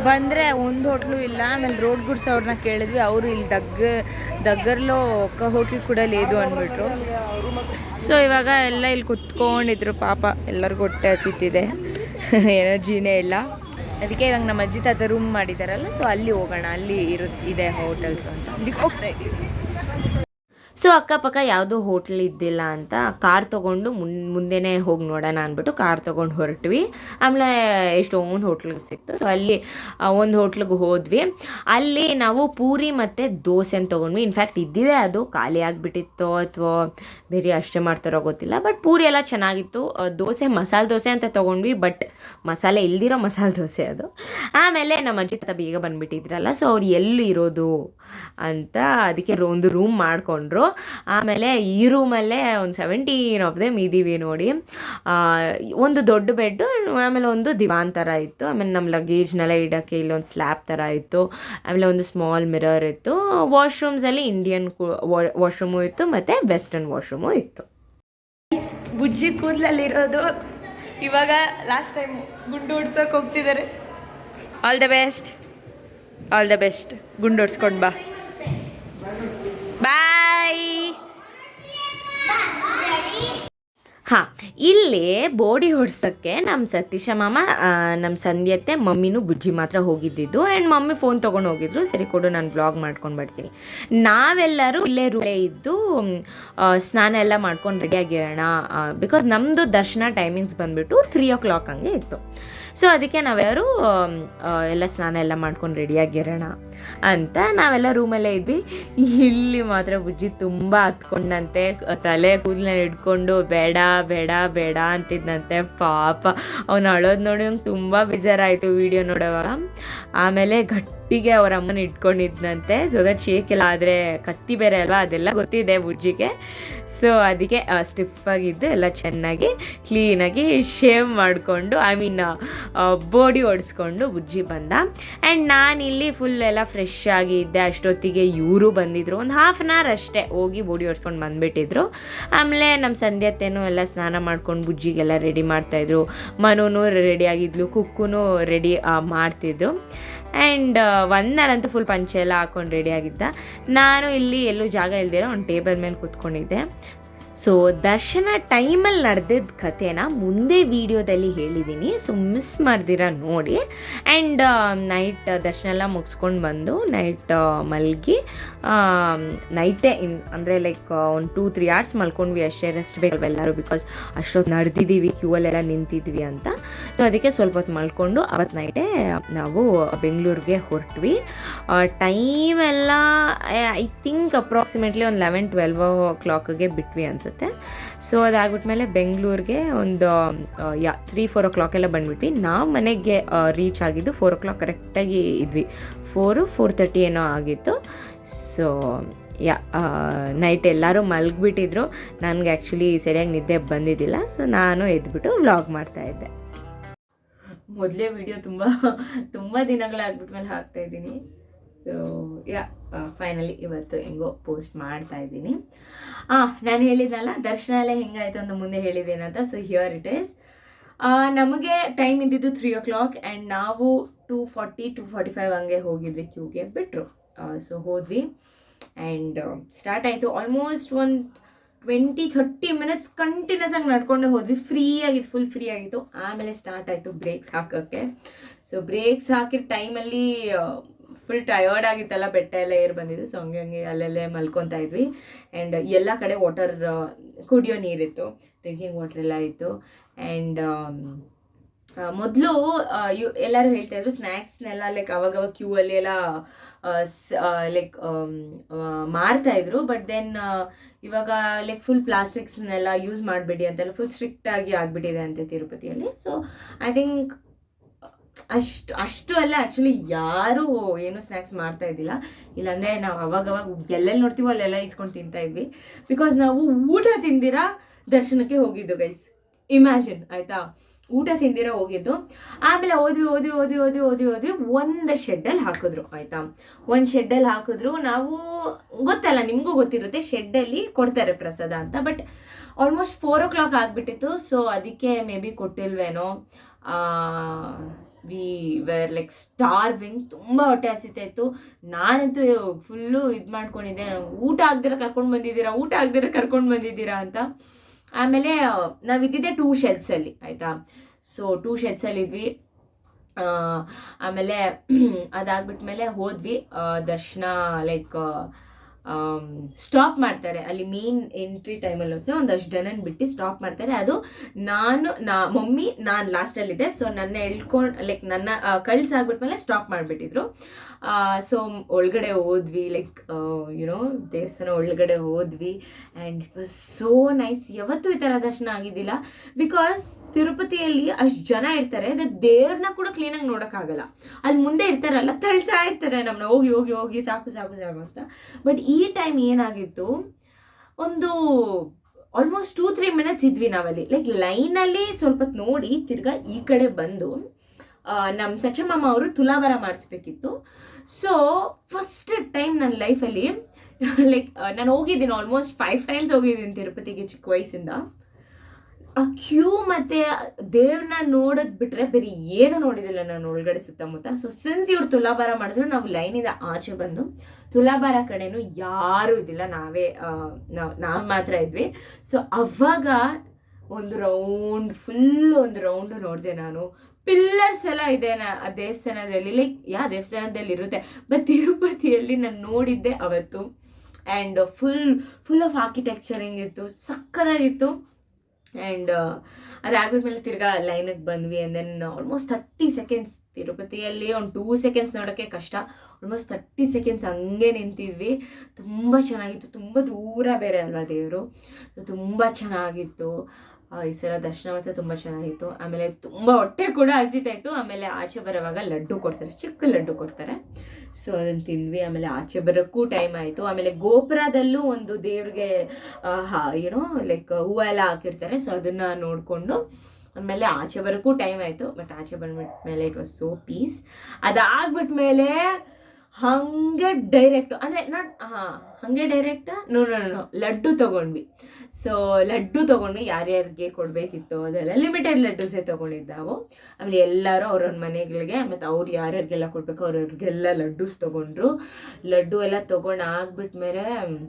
ಬಂದರೆ ಒಂದು ಹೋಟ್ಲು ಇಲ್ಲ, ಆಮೇಲೆ ರೋಡ್ ಗುಡ್ಸ್ ಅವ್ರನ್ನ ಕೇಳಿದ್ವಿ, ಅವರು ಇಲ್ಲಿ ದಗ್ ದಗ್ಗರ್ಲೋ ಒಕ್ಕ ಹೋಟ್ಲ್ ಕೂಡ ಲೇದು ಅಂದ್ಬಿಟ್ರು. ಸೊ ಇವಾಗ ಎಲ್ಲ ಇಲ್ಲಿ ಕುತ್ಕೊಂಡಿದ್ರು, ಪಾಪ ಎಲ್ಲರಿಗೂ ಹೊಟ್ಟೆ ಹಸಿತಿದೆ. ಎನರ್ಜಿನೇ ಇಲ್ಲ. ಅದಕ್ಕೆ ಇವಾಗ ನಮ್ಮ ಅಜ್ಜಿ ತಾತ ರೂಮ್ ಮಾಡಿದಾರಲ್ಲ ಸೊ ಅಲ್ಲಿ ಹೋಗೋಣ, ಅಲ್ಲಿ ಇರು, ಇದೆ ಹೋಟೆಲ್ಸು ಅಂತ. ಅದಕ್ಕೆ ಹೋಗ್ತಾ ಇದ್ದೀವಿ. ಸೊ ಅಕ್ಕಪಕ್ಕ ಯಾವುದೋ ಹೋಟ್ಲ್ ಇದ್ದಿಲ್ಲ ಅಂತ ಕಾರ್ ತೊಗೊಂಡು ಮುನ್, ಮುಂದೆನೇ ಹೋಗಿ ನೋಡೋಣ ಅಂದ್ಬಿಟ್ಟು ಕಾರ್ ತೊಗೊಂಡು ಹೊರಟ್ವಿ. ಆಮೇಲೆ ಎಷ್ಟೊಂದು ಹೋಟ್ಲಿಗೆ ಸಿಕ್ತು. ಸೊ ಅಲ್ಲಿ ಒಂದು ಹೋಟ್ಲಿಗೆ ಹೋದ್ವಿ. ಅಲ್ಲಿ ನಾವು ಪೂರಿ ಮತ್ತು ದೋಸೆ ಅಂತ ತೊಗೊಂಡ್ವಿ. ಇನ್ಫ್ಯಾಕ್ಟ್ ಇದ್ದಿದೆ ಅದು. ಖಾಲಿ ಆಗಿಬಿಟ್ಟಿತ್ತೋ ಅಥವಾ ಬೇರೆ ಅಷ್ಟೇ ಮಾಡ್ತಾರೋ ಗೊತ್ತಿಲ್ಲ. ಬಟ್ ಪೂರಿ ಎಲ್ಲ ಚೆನ್ನಾಗಿತ್ತು. ದೋಸೆ, ಮಸಾಲೆ ದೋಸೆ ಅಂತ ತೊಗೊಂಡ್ವಿ. ಬಟ್ ಮಸಾಲೆ ಇಲ್ದಿರೋ ಮಸಾಲೆ ದೋಸೆ ಅದು. ಆಮೇಲೆ ನಮ್ಮ ಅಜ್ಜಿ ತಾತ ಬೇಗ ಬಂದುಬಿಟ್ಟಿದ್ರಲ್ಲ. ಸೊ ಅವ್ರು ಎಲ್ಲಿ ಇರೋದು ಅಂತ ಅದಕ್ಕೆ ಒಂದು ರೂಮ್ ಮಾಡಿಕೊಂಡ್ರು. ಆಮೇಲೆ ಈ ರೂಮಲ್ಲೇ ಒಂದು ಸೆವೆಂಟೀನ್ ಆಫ್ ದೆಮ್ ಇದ್ದೀವಿ ನೋಡಿ. ಒಂದು ದೊಡ್ಡ ಬೆಡ್ಡು ಆಮೇಲೆ ಒಂದು ದಿವಾನ್ ಥರ ಇತ್ತು. ಆಮೇಲೆ ನಮ್ಮ ಲಗೇಜ್ನೆಲ್ಲ ಇಡೋಕ್ಕೆ ಇಲ್ಲೊಂದು ಸ್ಲ್ಯಾಬ್ ಥರ ಇತ್ತು. ಆಮೇಲೆ ಒಂದು ಸ್ಮಾಲ್ ಮಿರರ್ ಇತ್ತು. ವಾಶ್ರೂಮ್ಸಲ್ಲಿ ಇಂಡಿಯನ್ ವಾಶ್ರೂಮು ಇತ್ತು ಮತ್ತು ವೆಸ್ಟರ್ನ್ ವಾಶ್ರೂಮು ಇತ್ತು. ಬುಜ್ಜಿ ಕೂದಲಲ್ಲಿರೋದು. ಇವಾಗ ಲಾಸ್ಟ್ ಟೈಮ್ ಗುಂಡು ಹೊಡ್ಸೋಕೆ ಹೋಗ್ತಿದ್ದಾರೆ all the best all the best ಗುಂಡು ಹೊಡ್ಸ್ಕೊಂಡು ಬಾ. ಬಾಯ್ ಹಾಂ, ಇಲ್ಲಿ ಬೋಡಿ ಹೊಡ್ಸೋಕ್ಕೆ ನಮ್ಮ ಸತೀಶ ಮಾಮ ನಮ್ಮ ಸಂಧ್ಯತೆ ಮಮ್ಮಿನೂ ಬುಜ್ಜಿ ಮಾತ್ರ ಹೋಗಿದ್ದಿದ್ದು. ಆ್ಯಂಡ್ ಮಮ್ಮಿ ಫೋನ್ ತೊಗೊಂಡು ಹೋಗಿದ್ರು, ಸರಿ ಕೊಡು ನಾನು ಬ್ಲಾಗ್ ಮಾಡ್ಕೊಂಡು ಬರ್ತೀನಿ. ನಾವೆಲ್ಲರೂ ಇಲ್ಲೇ ರೂಲೇ ಇದ್ದು ಸ್ನಾನ ಎಲ್ಲ ಮಾಡ್ಕೊಂಡು ರೆಡಿಯಾಗಿರೋಣ ಬಿಕಾಸ್ ನಮ್ಮದು ದರ್ಶನ ಟೈಮಿಂಗ್ಸ್ ಬಂದುಬಿಟ್ಟು ತ್ರೀ ಓ ಕ್ಲಾಕ್ ಹಂಗೆ ಇತ್ತು. ಸೊ ಅದಕ್ಕೆ ನಾವೆಲ್ಲರೂ ಎಲ್ಲ ಸ್ನಾನ ಎಲ್ಲ ಮಾಡ್ಕೊಂಡು ರೆಡಿಯಾಗಿರೋಣ ಅಂತ ನಾವೆಲ್ಲ ರೂಮಲ್ಲೇ ಇದ್ವಿ. ಇಲ್ಲಿ ಮಾತ್ರ ಬುಜ್ಜಿ ತುಂಬ ಹತ್ಕೊಂಡಂತೆ, ತಲೆ ಕೂದಲನ್ನ ಹಿಡ್ಕೊಂಡು, ಬೇಡ ಬೇಡ ಬೇಡ ಅಂತಿದ್ದಂತೆ ಪಾಪ. ಅವನು ಅಳೋದು ನೋಡಿ ನಂಗೆ ತುಂಬ ಬೇಜಾರಾಯಿತು ವಿಡಿಯೋ ನೋಡೋವಾಗ. ಆಮೇಲೆ ಗಟ್ಟಿಗೆ ಅವ್ರ ಅಮ್ಮನ ಇಟ್ಕೊಂಡಿದ್ದಂತೆ ಸೊ ದಟ್ ಎಲ್ಲ ಆದರೆ ಕತ್ತಿ ಬೇರೆ ಅಲ್ವಾ? ಅದೆಲ್ಲ ಗೊತ್ತಿದೆ ಬುಜ್ಜಿಗೆ. ಸೊ ಅದಕ್ಕೆ ಸ್ಟಿಫಾಗಿದ್ದು ಎಲ್ಲ ಚೆನ್ನಾಗಿ ಕ್ಲೀನಾಗಿ ಶೇವ್ ಮಾಡಿಕೊಂಡು ಐ ಮೀನ್ ಬೋಡಿ ಓಡಿಸ್ಕೊಂಡು ಬುಜ್ಜಿ ಬಂದ. ಆ್ಯಂಡ್ ನಾನಿಲ್ಲಿ ಫುಲ್ ಎಲ್ಲ ಫ್ರೆಶ್ ಆಗಿ ಇದ್ದೆ. ಅಷ್ಟೊತ್ತಿಗೆ ಇವರು ಬಂದಿದ್ರು. ಒಂದು ಹಾಫ್ ಆನ್ ಅವರ್ ಅಷ್ಟೇ ಹೋಗಿ ಬೋಡಿ ಒಡ್ಸ್ಕೊಂಡು ಬಂದುಬಿಟ್ಟಿದ್ರು. ಆಮೇಲೆ ನಮ್ಮ ಸಂಧ್ಯತೆನೂ ಎಲ್ಲ ಸ್ನಾನ ಮಾಡ್ಕೊಂಡು ಬುಜ್ಜಿಗೆಲ್ಲ ರೆಡಿ ಮಾಡ್ತಾಯಿದ್ರು ಮನೂನು ರೆಡಿ ಆಗಿದ್ಲು, ಕುಕ್ಕುನು ರೆಡಿ ಮಾಡ್ತಿದ್ರು. ಆ್ಯಂಡ್ ಒಂದನಂತೂ ಫುಲ್ ಪಂಚೆ ಎಲ್ಲ ಹಾಕೊಂಡು ರೆಡಿಯಾಗಿದ್ದ ನಾನು ಇಲ್ಲಿ ಎಲ್ಲೂ ಜಾಗ ಇಲ್ದಿರೋ ಒಂದು ಟೇಬಲ್ ಮೇಲೆ ಕೂತ್ಕೊಂಡಿದ್ದೆ. ಸೊ ದರ್ಶನ ಟೈಮಲ್ಲಿ ನಡೆದಿದ್ದ ಕಥೆನ ಮುಂದೆ ವಿಡಿಯೋದಲ್ಲಿ ಹೇಳಿದ್ದೀನಿ ಸೊ ಮಿಸ್ ಮಾಡ್ದಿರ ನೋಡಿ. ಆ್ಯಂಡ್ ನೈಟ್ ದರ್ಶನ ಎಲ್ಲ ಮುಗಿಸ್ಕೊಂಡು ಬಂದು ನೈಟ್ ಮಲಗಿ ನೈಟೇ ಇನ್, ಅಂದರೆ ಲೈಕ್ ಒಂದು ಟೂ ತ್ರೀ ಅವರ್ಸ್ ಮಲ್ಕೊಂಡ್ವಿ ಅಷ್ಟೇ. ರೆಸ್ಟ್ ಬೇಕಲ್ವ ಎಲ್ಲರೂ ಬಿಕಾಸ್ ಅಷ್ಟೊತ್ತು ನಡೆದಿದ್ದೀವಿ ಕ್ಯೂ ಅಲ್ಲೆಲ್ಲ ನಿಂತಿದ್ವಿ ಅಂತ. ಸೊ ಅದಕ್ಕೆ ಸ್ವಲ್ಪ ಹೊತ್ತು ಮಲ್ಕೊಂಡು ಅವತ್ತು ನೈಟೇ ನಾವು ಬೆಂಗಳೂರಿಗೆ ಹೊರಟ್ವಿ. ಟೈಮ್ ಎಲ್ಲ ಐ ಥಿಂಕ್ ಅಪ್ರಾಕ್ಸಿಮೇಟ್ಲಿ ಒಂದು ಲೆವೆನ್ ಟ್ವೆಲ್ವ್ ಓ ಕ್ಲಾಕ್ಗೆ ಬಿಟ್ವಿ ಅನಿಸುತ್ತೆ. ಸೊ ಅದಾಗ್ಬಿಟ್ಮೇಲೆ ಬೆಂಗಳೂರಿಗೆ ಒಂದು ಯಾ ತ್ರೀ ಫೋರ್ ಓ ಕ್ಲಾಕೆಲ್ಲ ಬಂದ್ಬಿಟ್ವಿ. ನಾವು ಮನೆಗೆ ರೀಚ್ ಆಗಿದ್ದು ಫೋರ್ ಓ ಕ್ಲಾಕ್ ಕರೆಕ್ಟಾಗಿ ಇದ್ವಿ. ಫೋರು ಫೋರ್ ತರ್ಟಿ ಏನೋ ಆಗಿತ್ತು. ಸೊ ಯಾ ನೈಟ್ ಎಲ್ಲರೂ ಮಲಗಿಬಿಟ್ಟಿದ್ರು. ನನಗೆ ಆ್ಯಕ್ಚುಲಿ ಸರಿಯಾಗಿ ನಿದ್ದೆ ಬಂದಿದ್ದಿಲ್ಲ. ಸೊ ನಾನು ಎದ್ಬಿಟ್ಟು ವ್ಲಾಗ್ ಮಾಡ್ತಾಯಿದ್ದೆ ಮೊದಲೇ ವಿಡಿಯೋ ತುಂಬ ತುಂಬ ದಿನಗಳಾಗ್ಬಿಟ್ಮೇಲೆ ಹಾಕ್ತಾಯಿದ್ದೀನಿ ಸೊ ಯಾ ಫೈನಲಿ ಇವತ್ತು ಹೆಂಗೋ ಪೋಸ್ಟ್ ಮಾಡ್ತಾ ಇದ್ದೀನಿ. ಹಾಂ ನಾನು ಹೇಳಿದ್ನಲ್ಲ, ದರ್ಶನ ಎಲ್ಲ ಹೆಂಗಾಯ್ತು ಅಂತ ಮುಂದೆ ಹೇಳಿದ್ದೇನಂತ ಸೊ ಹಿಯರ್ ಇಟ್ ಈಸ್ ನಮಗೆ ಟೈಮ್ ಇದ್ದಿದ್ದು ತ್ರೀ ಓ ಕ್ಲಾಕ್ ಆ್ಯಂಡ್ ನಾವು two forty two forty five ಹಂಗೆ ಹೋಗಿದ್ವಿ ಕ್ಯೂಗೆ ಬಿಟ್ಟರು ಸೊ ಹೋದ್ವಿ. ಆ್ಯಂಡ್ ಸ್ಟಾರ್ಟ್ ಆಯಿತು. ಆಲ್ಮೋಸ್ಟ್ ಒಂದು ಟ್ವೆಂಟಿ ಥರ್ಟಿ ಮಿನಿಟ್ಸ್ ಕಂಟಿನ್ಯೂಸ್ ಆಗಿ ನಡ್ಕೊಂಡು ಹೋದ್ವಿ. ಫ್ರೀ ಆಗಿತ್ತು ಫುಲ್ ಫ್ರೀ ಆಗಿತ್ತು. ಆಮೇಲೆ ಸ್ಟಾರ್ಟ್ ಆಯಿತು ಬ್ರೇಕ್ಸ್ ಹಾಕೋಕ್ಕೆ. ಸೊ ಬ್ರೇಕ್ಸ್ ಹಾಕಿದ ಟೈಮಲ್ಲಿ ಫುಲ್ ಟಯರ್ಡ್ ಆಗಿತ್ತಲ್ಲ, ಬೆಟ್ಟ ಎಲ್ಲ ಏರ್ ಬಂದಿದ್ದು ಸೊ ಹಂಗೆ ಹಂಗೆ ಅಲ್ಲಲ್ಲೇ ಮಲ್ಕೊತಾ ಇದ್ವಿ. ಆ್ಯಂಡ್ ಎಲ್ಲ ಕಡೆ ವಾಟರ್ ಕುಡಿಯೋ ನೀರಿತ್ತು ಡ್ರಿಂಕಿಂಗ್ ವಾಟರ್ ಎಲ್ಲ ಇತ್ತು. ಆ್ಯಂಡ್ ಮೊದಲು ಎಲ್ಲರೂ ಹೇಳ್ತಾ ಇದ್ರು ಸ್ನ್ಯಾಕ್ಸ್ನೆಲ್ಲ ಲೈಕ್ ಅವಾಗವಾಗ ಕ್ಯೂ ಅಲ್ಲಿ ಎಲ್ಲ ಲೈಕ್ ಮಾರ್ತಾಯಿದ್ರು ಬಟ್ ದೆನ್ ಇವಾಗ ಲೈಕ್ ಫುಲ್ ಪ್ಲಾಸ್ಟಿಕ್ಸ್ನೆಲ್ಲ ಯೂಸ್ ಮಾಡಬೇಡಿ ಅಂತೆಲ್ಲ ಫುಲ್ ಸ್ಟ್ರಿಕ್ಟ್ ಆಗಿ ಆಗಿಬಿಟ್ಟಿದೆ ಅಂತೆ ತಿರುಪತಿಯಲ್ಲಿ. ಸೊ ಐ ಥಿಂಕ್ ಅಷ್ಟು ಅಷ್ಟು ಅಲ್ಲ ಆ್ಯಕ್ಚುಲಿ ಯಾರೂ ಏನು ಸ್ನ್ಯಾಕ್ಸ್ ಮಾಡ್ತಾ ಇದ್ದಿಲ್ಲ. ಇಲ್ಲಾಂದರೆ ನಾವು ಅವಾಗವಾಗ ಎಲ್ಲೆಲ್ಲಿ ನೋಡ್ತೀವೋ ಅಲ್ಲೆಲ್ಲ ಇಸ್ಕೊಂಡು ತಿಂತಾ ಇದ್ವಿ. ಬಿಕಾಸ್ ನಾವು ಊಟ ತಿಂದಿರಾ ದರ್ಶನಕ್ಕೆ ಹೋಗಿದ್ದು ಗೈಸ್ ಇಮ್ಯಾಜಿನ್ ಆಯಿತಾ? ಊಟ ತಿಂದಿರೋ ಹೋಗಿದ್ದು. ಆಮೇಲೆ ಓದಿ ಓದಿ ಓದಿ ಓದಿ ಓದಿ ಓದಿ ಒಂದು ಶೆಡ್ಡಲ್ಲಿ ಹಾಕಿದ್ರು, ಆಯಿತಾ? ಒಂದು ಶೆಡ್ಡಲ್ಲಿ ಹಾಕಿದ್ರು. ನಾವು ಗೊತ್ತಲ್ಲ, ನಿಮಗೂ ಗೊತ್ತಿರುತ್ತೆ ಶೆಡ್ಡಲ್ಲಿ ಕೊಡ್ತಾರೆ ಪ್ರಸಾದ ಅಂತ. But almost four o'clock ಆಗಿಬಿಟ್ಟಿತ್ತು. ಸೊ ಅದಕ್ಕೆ ಮೇ ಬಿ ಕೊಟ್ಟಿಲ್ವೇನೋ ವಿ ವೇರ್ ಲೈಕ್ ಸ್ಟಾರ್ವಿಂಗ್ ತುಂಬ ಹೊಟ್ಟೆ ಹಸಿತಾ ಇತ್ತು. ನಾನಂತೂ ಫುಲ್ಲು ಇದು ಮಾಡ್ಕೊಂಡಿದ್ದೆ. ಊಟ ಆಗದಿರ ಕರ್ಕೊಂಡು ಬಂದಿದ್ದೀರಾ? ಊಟ ಆಗದಿರ ಕರ್ಕೊಂಡು ಬಂದಿದ್ದೀರಾ ಅಂತ. ಆಮೇಲೆ, ನಾವು ಇದ್ದಿದ್ದೆ ಟೂ ಶೆಡ್ಸಲ್ಲಿ ಆಯಿತಾ? ಸೊ ಟೂ ಶೆಡ್ಸಲ್ಲಿ ಇದ್ವಿ. ಆಮೇಲೆ, ಅದಾಗ್ಬಿಟ್ಮೇಲೆ ಹೋದ್ವಿ. ದರ್ಶನ ಲೈಕ್ ಸ್ಟಾಪ್ ಮಾಡ್ತಾರೆ. ಅಲ್ಲಿ ಮೇನ್ ಎಂಟ್ರಿ ಟೈಮಲ್ಲಿ ಸಹ ಒಂದಷ್ಟು ಜನನ ಬಿಟ್ಟು ಸ್ಟಾಪ್ ಮಾಡ್ತಾರೆ. ಅದು ನಾನು, ನಾ, ಮಮ್ಮಿ, ನಾನು ಲಾಸ್ಟಲ್ಲಿದ್ದೆ ಸೊ ನನ್ನ ಎಳ್ಕೊಂಡು ಲೈಕ್ ನನ್ನ ಕಳ್ಸಾಗ್ಬಿಟ್ಮೇಲೆ ಸ್ಟಾಪ್ ಮಾಡಿಬಿಟ್ಟಿದ್ರು. ಸೊ ಒಳಗಡೆ ಹೋದ್ವಿ ಲೈಕ್ ಯುನೋ ದೇವಸ್ಥಾನ ಒಳಗಡೆ ಹೋದ್ವಿ. And it was so nice ಯಾವತ್ತೂ ಈ ಥರ ದರ್ಶನ ಆಗಿದ್ದಿಲ್ಲ. ಬಿಕಾಸ್ ತಿರುಪತಿಯಲ್ಲಿ ಅಷ್ಟು ಜನ ಇರ್ತಾರೆ. ದ ದೇವ್ರನ್ನ ಕೂಡ ಕ್ಲೀನಾಗಿ ನೋಡೋಕ್ಕಾಗಲ್ಲ. ಅಲ್ಲಿ ಮುಂದೆ ಇರ್ತಾರಲ್ಲ, ತಳ್ತಾ ಇರ್ತಾರೆ ನಮ್ಮನ್ನ ಹೋಗಿ ಹೋಗಿ ಹೋಗಿ, ಸಾಕು ಸಾಕು ಸಾಕು ಅಂತ. ಬಟ್ ಈ ಟೈಮ್ ಏನಾಗಿತ್ತು? ಒಂದು ಆಲ್ಮೋಸ್ಟ್ ಟೂ ತ್ರೀ ಮಿನಿಟ್ಸ್ ಇದ್ವಿ ನಾವಲ್ಲಿ. ಲೈಕ್ ಲೈನಲ್ಲಿ ಸ್ವಲ್ಪ ನೋಡಿ ತಿರ್ಗಾ ಈ ಕಡೆ ಬಂದು ನಮ್ಮ ಸಚ್ಚಮ್ಮಮ್ಮ ಅವರು ತುಲಾಭಾರ ಮಾಡಿಸ್ಬೇಕಿತ್ತು. ಸೊ ಫಸ್ಟ್ ಟೈಮ್ ನನ್ನ ಲೈಫಲ್ಲಿ ಲೈಕ್ ನಾನು ಹೋಗಿದ್ದೀನಿ ಆಲ್ಮೋಸ್ಟ್ ಫೈವ್ ಟೈಮ್ಸ್ ಹೋಗಿದ್ದೀನಿ ತಿರುಪತಿಗೆ ಚಿಕ್ಕ ವಯಸ್ಸಿಂದ. ಆ ಕ್ಯೂ ಮತ್ತು ದೇವ್ರನ್ನ ನೋಡೋದು ಬಿಟ್ರೆ ಬೇರೆ ಏನು ನೋಡಿದಿಲ್ಲ ನಾನು ಒಳಗಡೆ ಸುತ್ತಮುತ್ತ. ಸೊ ಸಿನ್ಸ್ ಇವ್ರು ತುಲಾಭಾರ ಮಾಡಿದ್ರು, ನಾವು ಲೈನಿಂದ ಆಚೆ ಬಂದು, ತುಲಾಭಾರ ಕಡೆನೂ ಯಾರೂ ಇದ್ದಿಲ್ಲ. ನಾವೇ ನಾವು ಮಾತ್ರ ಇದ್ವಿ. ಸೊ ಅವಾಗ ಒಂದು ರೌಂಡ್ ಫುಲ್ ಒಂದು ರೌಂಡ್ ನೋಡಿದೆ ನಾನು. ಪಿಲ್ಲರ್ಸ್ ಎಲ್ಲ ಇದೆ ಆ ದೇವಸ್ಥಾನದಲ್ಲಿ. ಲೈಕ್ ಯಾವ ದೇವಸ್ಥಾನದಲ್ಲಿ ಇರುತ್ತೆ. ಬಟ್ ತಿರುಪತಿಯಲ್ಲಿ ನಾನು ನೋಡಿದ್ದೆ ಅವತ್ತು. And full full of architecturing ಇತ್ತು ಸಕ್ಕದಾಗಿತ್ತು ಆ್ಯಂಡ್ ಅದಾಗಿದ್ಮೇಲೆ ತಿರ್ಗಾ ಲೈನಿಗೆ ಬಂದ್ವಿ and then almost thirty seconds ತಿರುಪತಿಯಲ್ಲಿ ಒಂದು ಟೂ ಸೆಕೆಂಡ್ಸ್ ನೋಡೋಕ್ಕೆ ಕಷ್ಟ. ಆಲ್ಮೋಸ್ಟ್ ತರ್ಟಿ ಸೆಕೆಂಡ್ಸ್ ಹಂಗೆ ನಿಂತಿದ್ವಿ. ತುಂಬ ಚೆನ್ನಾಗಿತ್ತು. ತುಂಬ ದೂರ ಬೇರೆ ಅಲ್ವಾ ದೇವರು. ತುಂಬ ಚೆನ್ನಾಗಿತ್ತು. ಈ ಸಲ ದರ್ಶನ ಮಾತ್ರ ತುಂಬ ಚೆನ್ನಾಗಿತ್ತು. ಆಮೇಲೆ ತುಂಬ ಹೊಟ್ಟೆ ಕೂಡ ಹಸಿತಾಯಿತ್ತು ಆಮೇಲೆ ಆಚೆ ಬರೋವಾಗ ಲಡ್ಡು ಕೊಡ್ತಾರೆ. ಚಿಕ್ಕ ಲಡ್ಡು ಕೊಡ್ತಾರೆ. ಸೊ ಅದನ್ನು ತಿಂದ್ವಿ. ಆಮೇಲೆ ಆಚೆ ಬರೋಕ್ಕೂ ಟೈಮ್ ಆಯಿತು. ಆಮೇಲೆ ಗೋಪುರದಲ್ಲೂ ಒಂದು ದೇವ್ರಿಗೆ ಏನೋ ಲೈಕ್ ಹೂವು ಎಲ್ಲ ಹಾಕಿರ್ತಾರೆ. ಸೊ ಅದನ್ನು ನೋಡಿಕೊಂಡು ಆಮೇಲೆ ಆಚೆ ಬರೋಕ್ಕೂ ಟೈಮ್ ಆಯಿತು. ಬಟ್ ಆಚೆ ಮೇಲೆ ಇಟ್ ವಾಸ್ ಸೋ ಪೀಸ್ ಅದಾಗ್ಬಿಟ್ಮೇಲೆ ಹಾಗೆ ಡೈರೆಕ್ಟ್ ಅಂದರೆ ನಾನು, ಹಾಂ, ಹಾಗೆ direct no no no laddu ತೊಗೊಂಡ್ವಿ. ಸೊ ಲಡ್ಡು ತೊಗೊಂಡು ಯಾರ್ಯಾರಿಗೆ ಕೊಡಬೇಕಿತ್ತು ಅದೆಲ್ಲ ಲಿಮಿಟೆಡ್ ಲಡ್ಡುಸೇ ತೊಗೊಂಡಿದ್ದು ಆಮೇಲೆ ಎಲ್ಲರೂ ಅವ್ರವ್ರ ಮನೆಗಳಿಗೆ ಮತ್ತು ಅವ್ರು ಯಾರ್ಯಾರಿಗೆಲ್ಲ ಕೊಡಬೇಕು ಅವ್ರವ್ರಿಗೆಲ್ಲ ಲಡ್ಡೂಸ್ ತೊಗೊಂಡ್ರು. ಲಡ್ಡು ಎಲ್ಲ ತೊಗೊಂಡು ಆಗ್ಬಿಟ್ಮೇಲೆ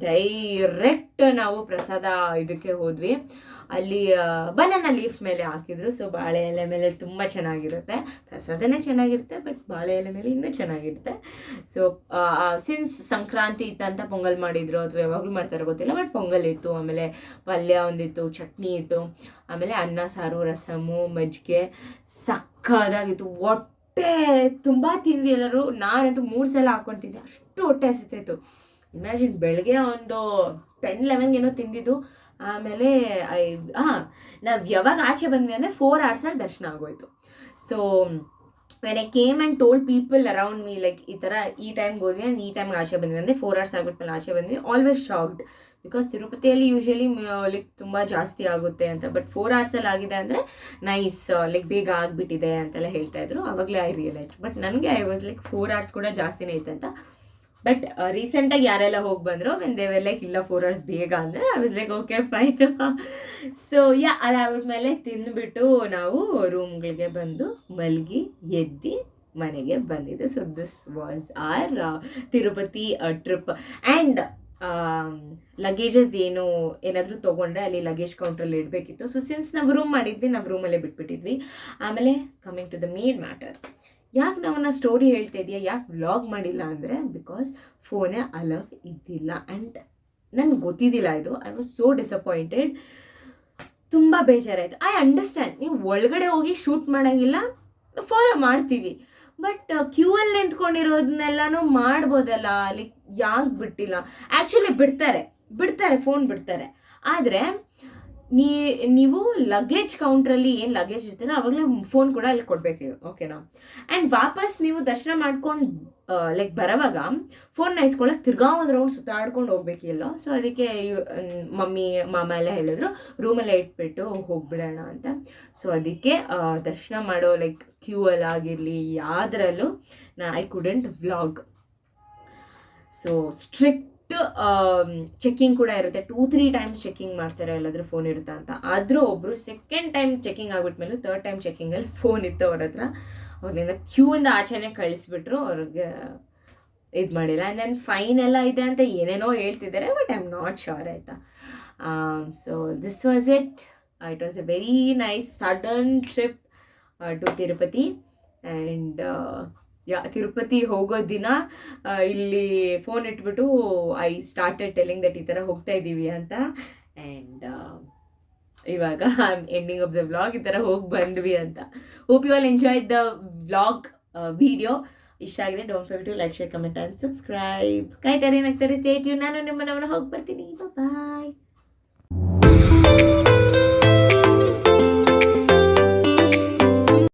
ಡೈರೆಕ್ಟ್ ನಾವು ಪ್ರಸಾದ ಇದಕ್ಕೆ ಹೋದ್ವಿ. ಅಲ್ಲಿ ಬನಾನ ಲೀಫ್ ಮೇಲೆ ಹಾಕಿದ್ರು. ಸೊ ಬಾಳೆ ಎಲೆ ಮೇಲೆ ತುಂಬ ಚೆನ್ನಾಗಿರುತ್ತೆ. ಪ್ರಸಾದನೇ ಚೆನ್ನಾಗಿರುತ್ತೆ ಬಟ್ ಬಾಳೆ ಎಲೆ ಮೇಲೆ ಇನ್ನೂ ಚೆನ್ನಾಗಿರುತ್ತೆ. ಸೊ ಸಿನ್ಸ್ ಸಂಕ್ರಾಂತಿ ಇತ್ತಂತ ಪೊಂಗಲ್ ಮಾಡಿದ್ರು, ಅಥವಾ ಯಾವಾಗಲೂ ಮಾಡ್ತಾರೋ ಗೊತ್ತಿಲ್ಲ ಬಟ್ ಪೊಂಗಲ್ ಇತ್ತು. ಆಮೇಲೆ ಪಲ್ಯ ಒಂದಿತ್ತು, ಚಟ್ನಿ ಇತ್ತು. ಆಮೇಲೆ ಅನ್ನ, ಸಾರು, ರಸಮು, ಮಜ್ಜಿಗೆ, ಸಕ್ಕದಾಗಿತ್ತು. ಹೊಟ್ಟೆ ತುಂಬ ತಿಂದು ಎಲ್ಲರೂ. ನಾನಂತೂ ಮೂರು ಸಲ ಹಾಕೊಂಡು ತಿಂದೆ. ಅಷ್ಟು ಹೊಟ್ಟೆ ಹಸಿತಾಯಿತ್ತು ಇಮ್ಯಾಜಿನ್ ಬೆಳಗ್ಗೆ ಒಂದು ಟೆನ್ ಲೆವೆನ್ಗೆ ಏನೋ ತಿಂದಿದ್ದು. ಆಮೇಲೆ ಐ, ಹಾಂ, ನಾವು ಯಾವಾಗ ಆಚೆ ಬಂದ್ವಿ ಅಂದರೆ ಫೋರ್ ಅವರ್ಸಲ್ಲಿ ದರ್ಶನ ಆಗೋಯ್ತು. So when I came and told people around me like ಈ ಥರ ಈ ಟೈಮ್ಗೆ ಹೋದ್ವಿ ಆ್ಯಂಡ್ ಈ ಟೈಮ್ಗೆ ಆಚೆ ಬಂದ್ವಿ ಅಂದರೆ ಫೋರ್ ಅವರ್ಸ್ ಆಗ್ಬಿಟ್ಮೇಲೆ ಆಚೆ ಬಂದ್ವಿ ಆಲ್ವೇಸ್ ಶಾಕ್ಡ್ ಬಿಕಾಸ್ ತಿರುಪತಿಯಲ್ಲಿ ಯೂಶಲಿ ಲೈಕ್ ತುಂಬ ಜಾಸ್ತಿ ಆಗುತ್ತೆ ಅಂತ. ಬಟ್ ಫೋರ್ ಅವರ್ಸಲ್ಲಿ ಆಗಿದೆ ಅಂದರೆ ನೈಸ್ ಲೈಕ್ ಬೇಗ ಆಗಿಬಿಟ್ಟಿದೆ ಅಂತೆಲ್ಲ ಹೇಳ್ತಾಯಿದ್ರು ಆವಾಗಲೇ ಐ ರಿಯಲೈಸ್ ಬಟ್ ನನಗೆ I was like four hours ಕೂಡ ಜಾಸ್ತಿನೇ ಇತ್ತು ಅಂತ ಬಟ್ ರೀಸೆಂಟಾಗಿ ಯಾರೆಲ್ಲ ಹೋಗಿ ಬಂದರು ವೆನ್ ದೇವೆ ಲೈಕ್ ಇಲ್ಲ ಫೋರ್ ಅವರ್ಸ್ ಬೇಗ ಅಂದರೆ I was like okay fine so yeah ಅದಾಗ್ಬಿಟ್ಮೇಲೆ ತಿಂದ್ಬಿಟ್ಟು ನಾವು ರೂಮ್ಗಳಿಗೆ ಬಂದು ಮಲಗಿ, ಎದ್ದು ಮನೆಗೆ ಬಂದಿದ್ದು. So this was our Tirupati trip and luggages ಏನು, ಏನಾದರೂ ತೊಗೊಂಡ್ರೆ ಅಲ್ಲಿ ಲಗೇಜ್ ಕೌಂಟ್ರಲ್ಲಿ ಇಡಬೇಕಿತ್ತು. ಸೊ ಸಿನ್ಸ್ ನಾವು ರೂಮ್ ಮಾಡಿದ್ವಿ, ನಾವು ರೂಮಲ್ಲೇ ಬಿಟ್ಬಿಟ್ಟಿದ್ವಿ. ಆಮೇಲೆ coming to the main matter ಯಾಕೆ ನಾವನ್ನ ಸ್ಟೋರಿ ಹೇಳ್ತಾ ಇದೆಯಾ? ಯಾಕೆ ವ್ಲಾಗ್ ಮಾಡಿಲ್ಲ ಅಂದರೆ ಬಿಕಾಸ್ ಫೋನೇ ಅಲವ್ ಇದ್ದಿಲ್ಲ. ಆ್ಯಂಡ್ ನನಗೆ ಗೊತ್ತಿದ್ದಿಲ್ಲ ಇದು. ಐ ವಾಸ್ ಸೋ ಡಿಸಪಾಯಿಂಟೆಡ್ ತುಂಬ ಬೇಜಾರಾಯಿತು. ಐ ಅಂಡರ್ಸ್ಟ್ಯಾಂಡ್ ನೀವು ಒಳಗಡೆ ಹೋಗಿ ಶೂಟ್ ಮಾಡೋಂಗಿಲ್ಲ ಫಾಲೋ ಮಾಡ್ತೀವಿ. ಬಟ್ ಕ್ಯೂ ಅಲ್ಲಿ ನಿಂತ್ಕೊಂಡಿರೋದನ್ನೆಲ್ಲನೂ ಮಾಡ್ಬೋದಲ್ಲ? ಲೈಕ್ ಯಾಕೆ ಬಿಟ್ಟಿಲ್ಲ? ಆ್ಯಕ್ಚುಲಿ ಬಿಡ್ತಾರೆ. ಬಿಡ್ತಾರೆ ಫೋನ್ ಬಿಡ್ತಾರೆ. ಆದರೆ ನೀ, ನೀವು ಲಗೇಜ್ ಕೌಂಟ್ರಲ್ಲಿ ಏನು ಲಗೇಜ್ ಇರ್ತೀರೋ ಅವಾಗಲೇ ಫೋನ್ ಕೂಡ ಅಲ್ಲಿ ಕೊಡಬೇಕು ಓಕೆನಾ ಆ್ಯಂಡ್ ವಾಪಸ್ ನೀವು ದರ್ಶನ ಮಾಡ್ಕೊಂಡು ಲೈಕ್ ಬರೋವಾಗ ಫೋನ್ನ ಇಸ್ಕೊಳಕ್ಕೆ ತಿರ್ಗಾ ಒಂದು ರೌಂಡ್ ಸುತ್ತಾಡ್ಕೊಂಡು ಹೋಗ್ಬೇಕು ಇಲ್ಲ ಸೊ ಅದಕ್ಕೆ ಮಮ್ಮಿ, ಮಾಮ ಎಲ್ಲ ಹೇಳಿದ್ರು ರೂಮಲ್ಲೇ ಇಟ್ಬಿಟ್ಟು ಹೋಗ್ಬಿಡೋಣ ಅಂತ. ಸೊ ಅದಕ್ಕೆ ದರ್ಶನ ಮಾಡೋ ಲೈಕ್ ಕ್ಯೂ ಅಲ್ಲಿ ಆಗಿರಲಿ, ಯಾವುದ್ರಲ್ಲೂ ನಾ I couldn't vlog so strict checking ಕೂಡ ಇರುತ್ತೆ. ಟೂ ತ್ರೀ ಟೈಮ್ಸ್ ಚೆಕ್ಕಿಂಗ್ ಮಾಡ್ತಾರೆ ಎಲ್ಲಾದರೂ ಫೋನ್ ಇರುತ್ತಾ ಅಂತ. ಆದರೂ ಒಬ್ಬರು ಸೆಕೆಂಡ್ ಟೈಮ್ ಚೆಕ್ಕಿಂಗ್ ಆಗ್ಬಿಟ್ಮೇಲೆ ತರ್ಡ್ ಟೈಮ್ ಚೆಕ್ಕಿಂಗಲ್ಲಿ ಫೋನ್ ಇತ್ತು ಅವ್ರ ಹತ್ರ. ಕ್ಯೂ ಇಂದ ಆಚೆನೆ ಕಳಿಸ್ಬಿಟ್ರು. ಅವ್ರಿಗೆ ಇದು ಮಾಡಿಲ್ಲ. ಆ್ಯಂಡ್ ದೆನ್ ಫೈನ್ ಎಲ್ಲ ಇದೆ ಅಂತ ಏನೇನೋ ಹೇಳ್ತಿದ್ದಾರೆ but I am not sure ಆಯಿತಾ so this was it it was a very nice sudden trip to Tirupati and yeah, Tirupati ಹೋಗೋ ದಿನ ಇಲ್ಲಿ ಫೋನ್ ಇಟ್ಬಿಟ್ಟು ಐ ಸ್ಟಾರ್ಟೆಡ್ ಟೆಲಿಂಗ್ ದಟ್ ಈ ಥರ ಹೋಗ್ತಾ ಇದ್ದೀವಿ ಅಂತ. ಆ್ಯಂಡ್ ಇವಾಗ I am ending of the vlog ಈ ಥರ ಹೋಗಿ ಬಂದ್ವಿ ಅಂತ. Hope you all enjoy the vlog video ಇಷ್ಟ ಆಗಿದೆ don't forget to like share comment and subscribe ಕಾಯ್ತಾರೆ ಏನಾಗ್ತಾರೆ ಸ್ಟೇಟ್ಯೂ ನಾನು ನಿಮ್ಮ ನಮ್ಮನ್ನ ಹೋಗಿ ಬರ್ತೀನಿ. ಬಾಯ್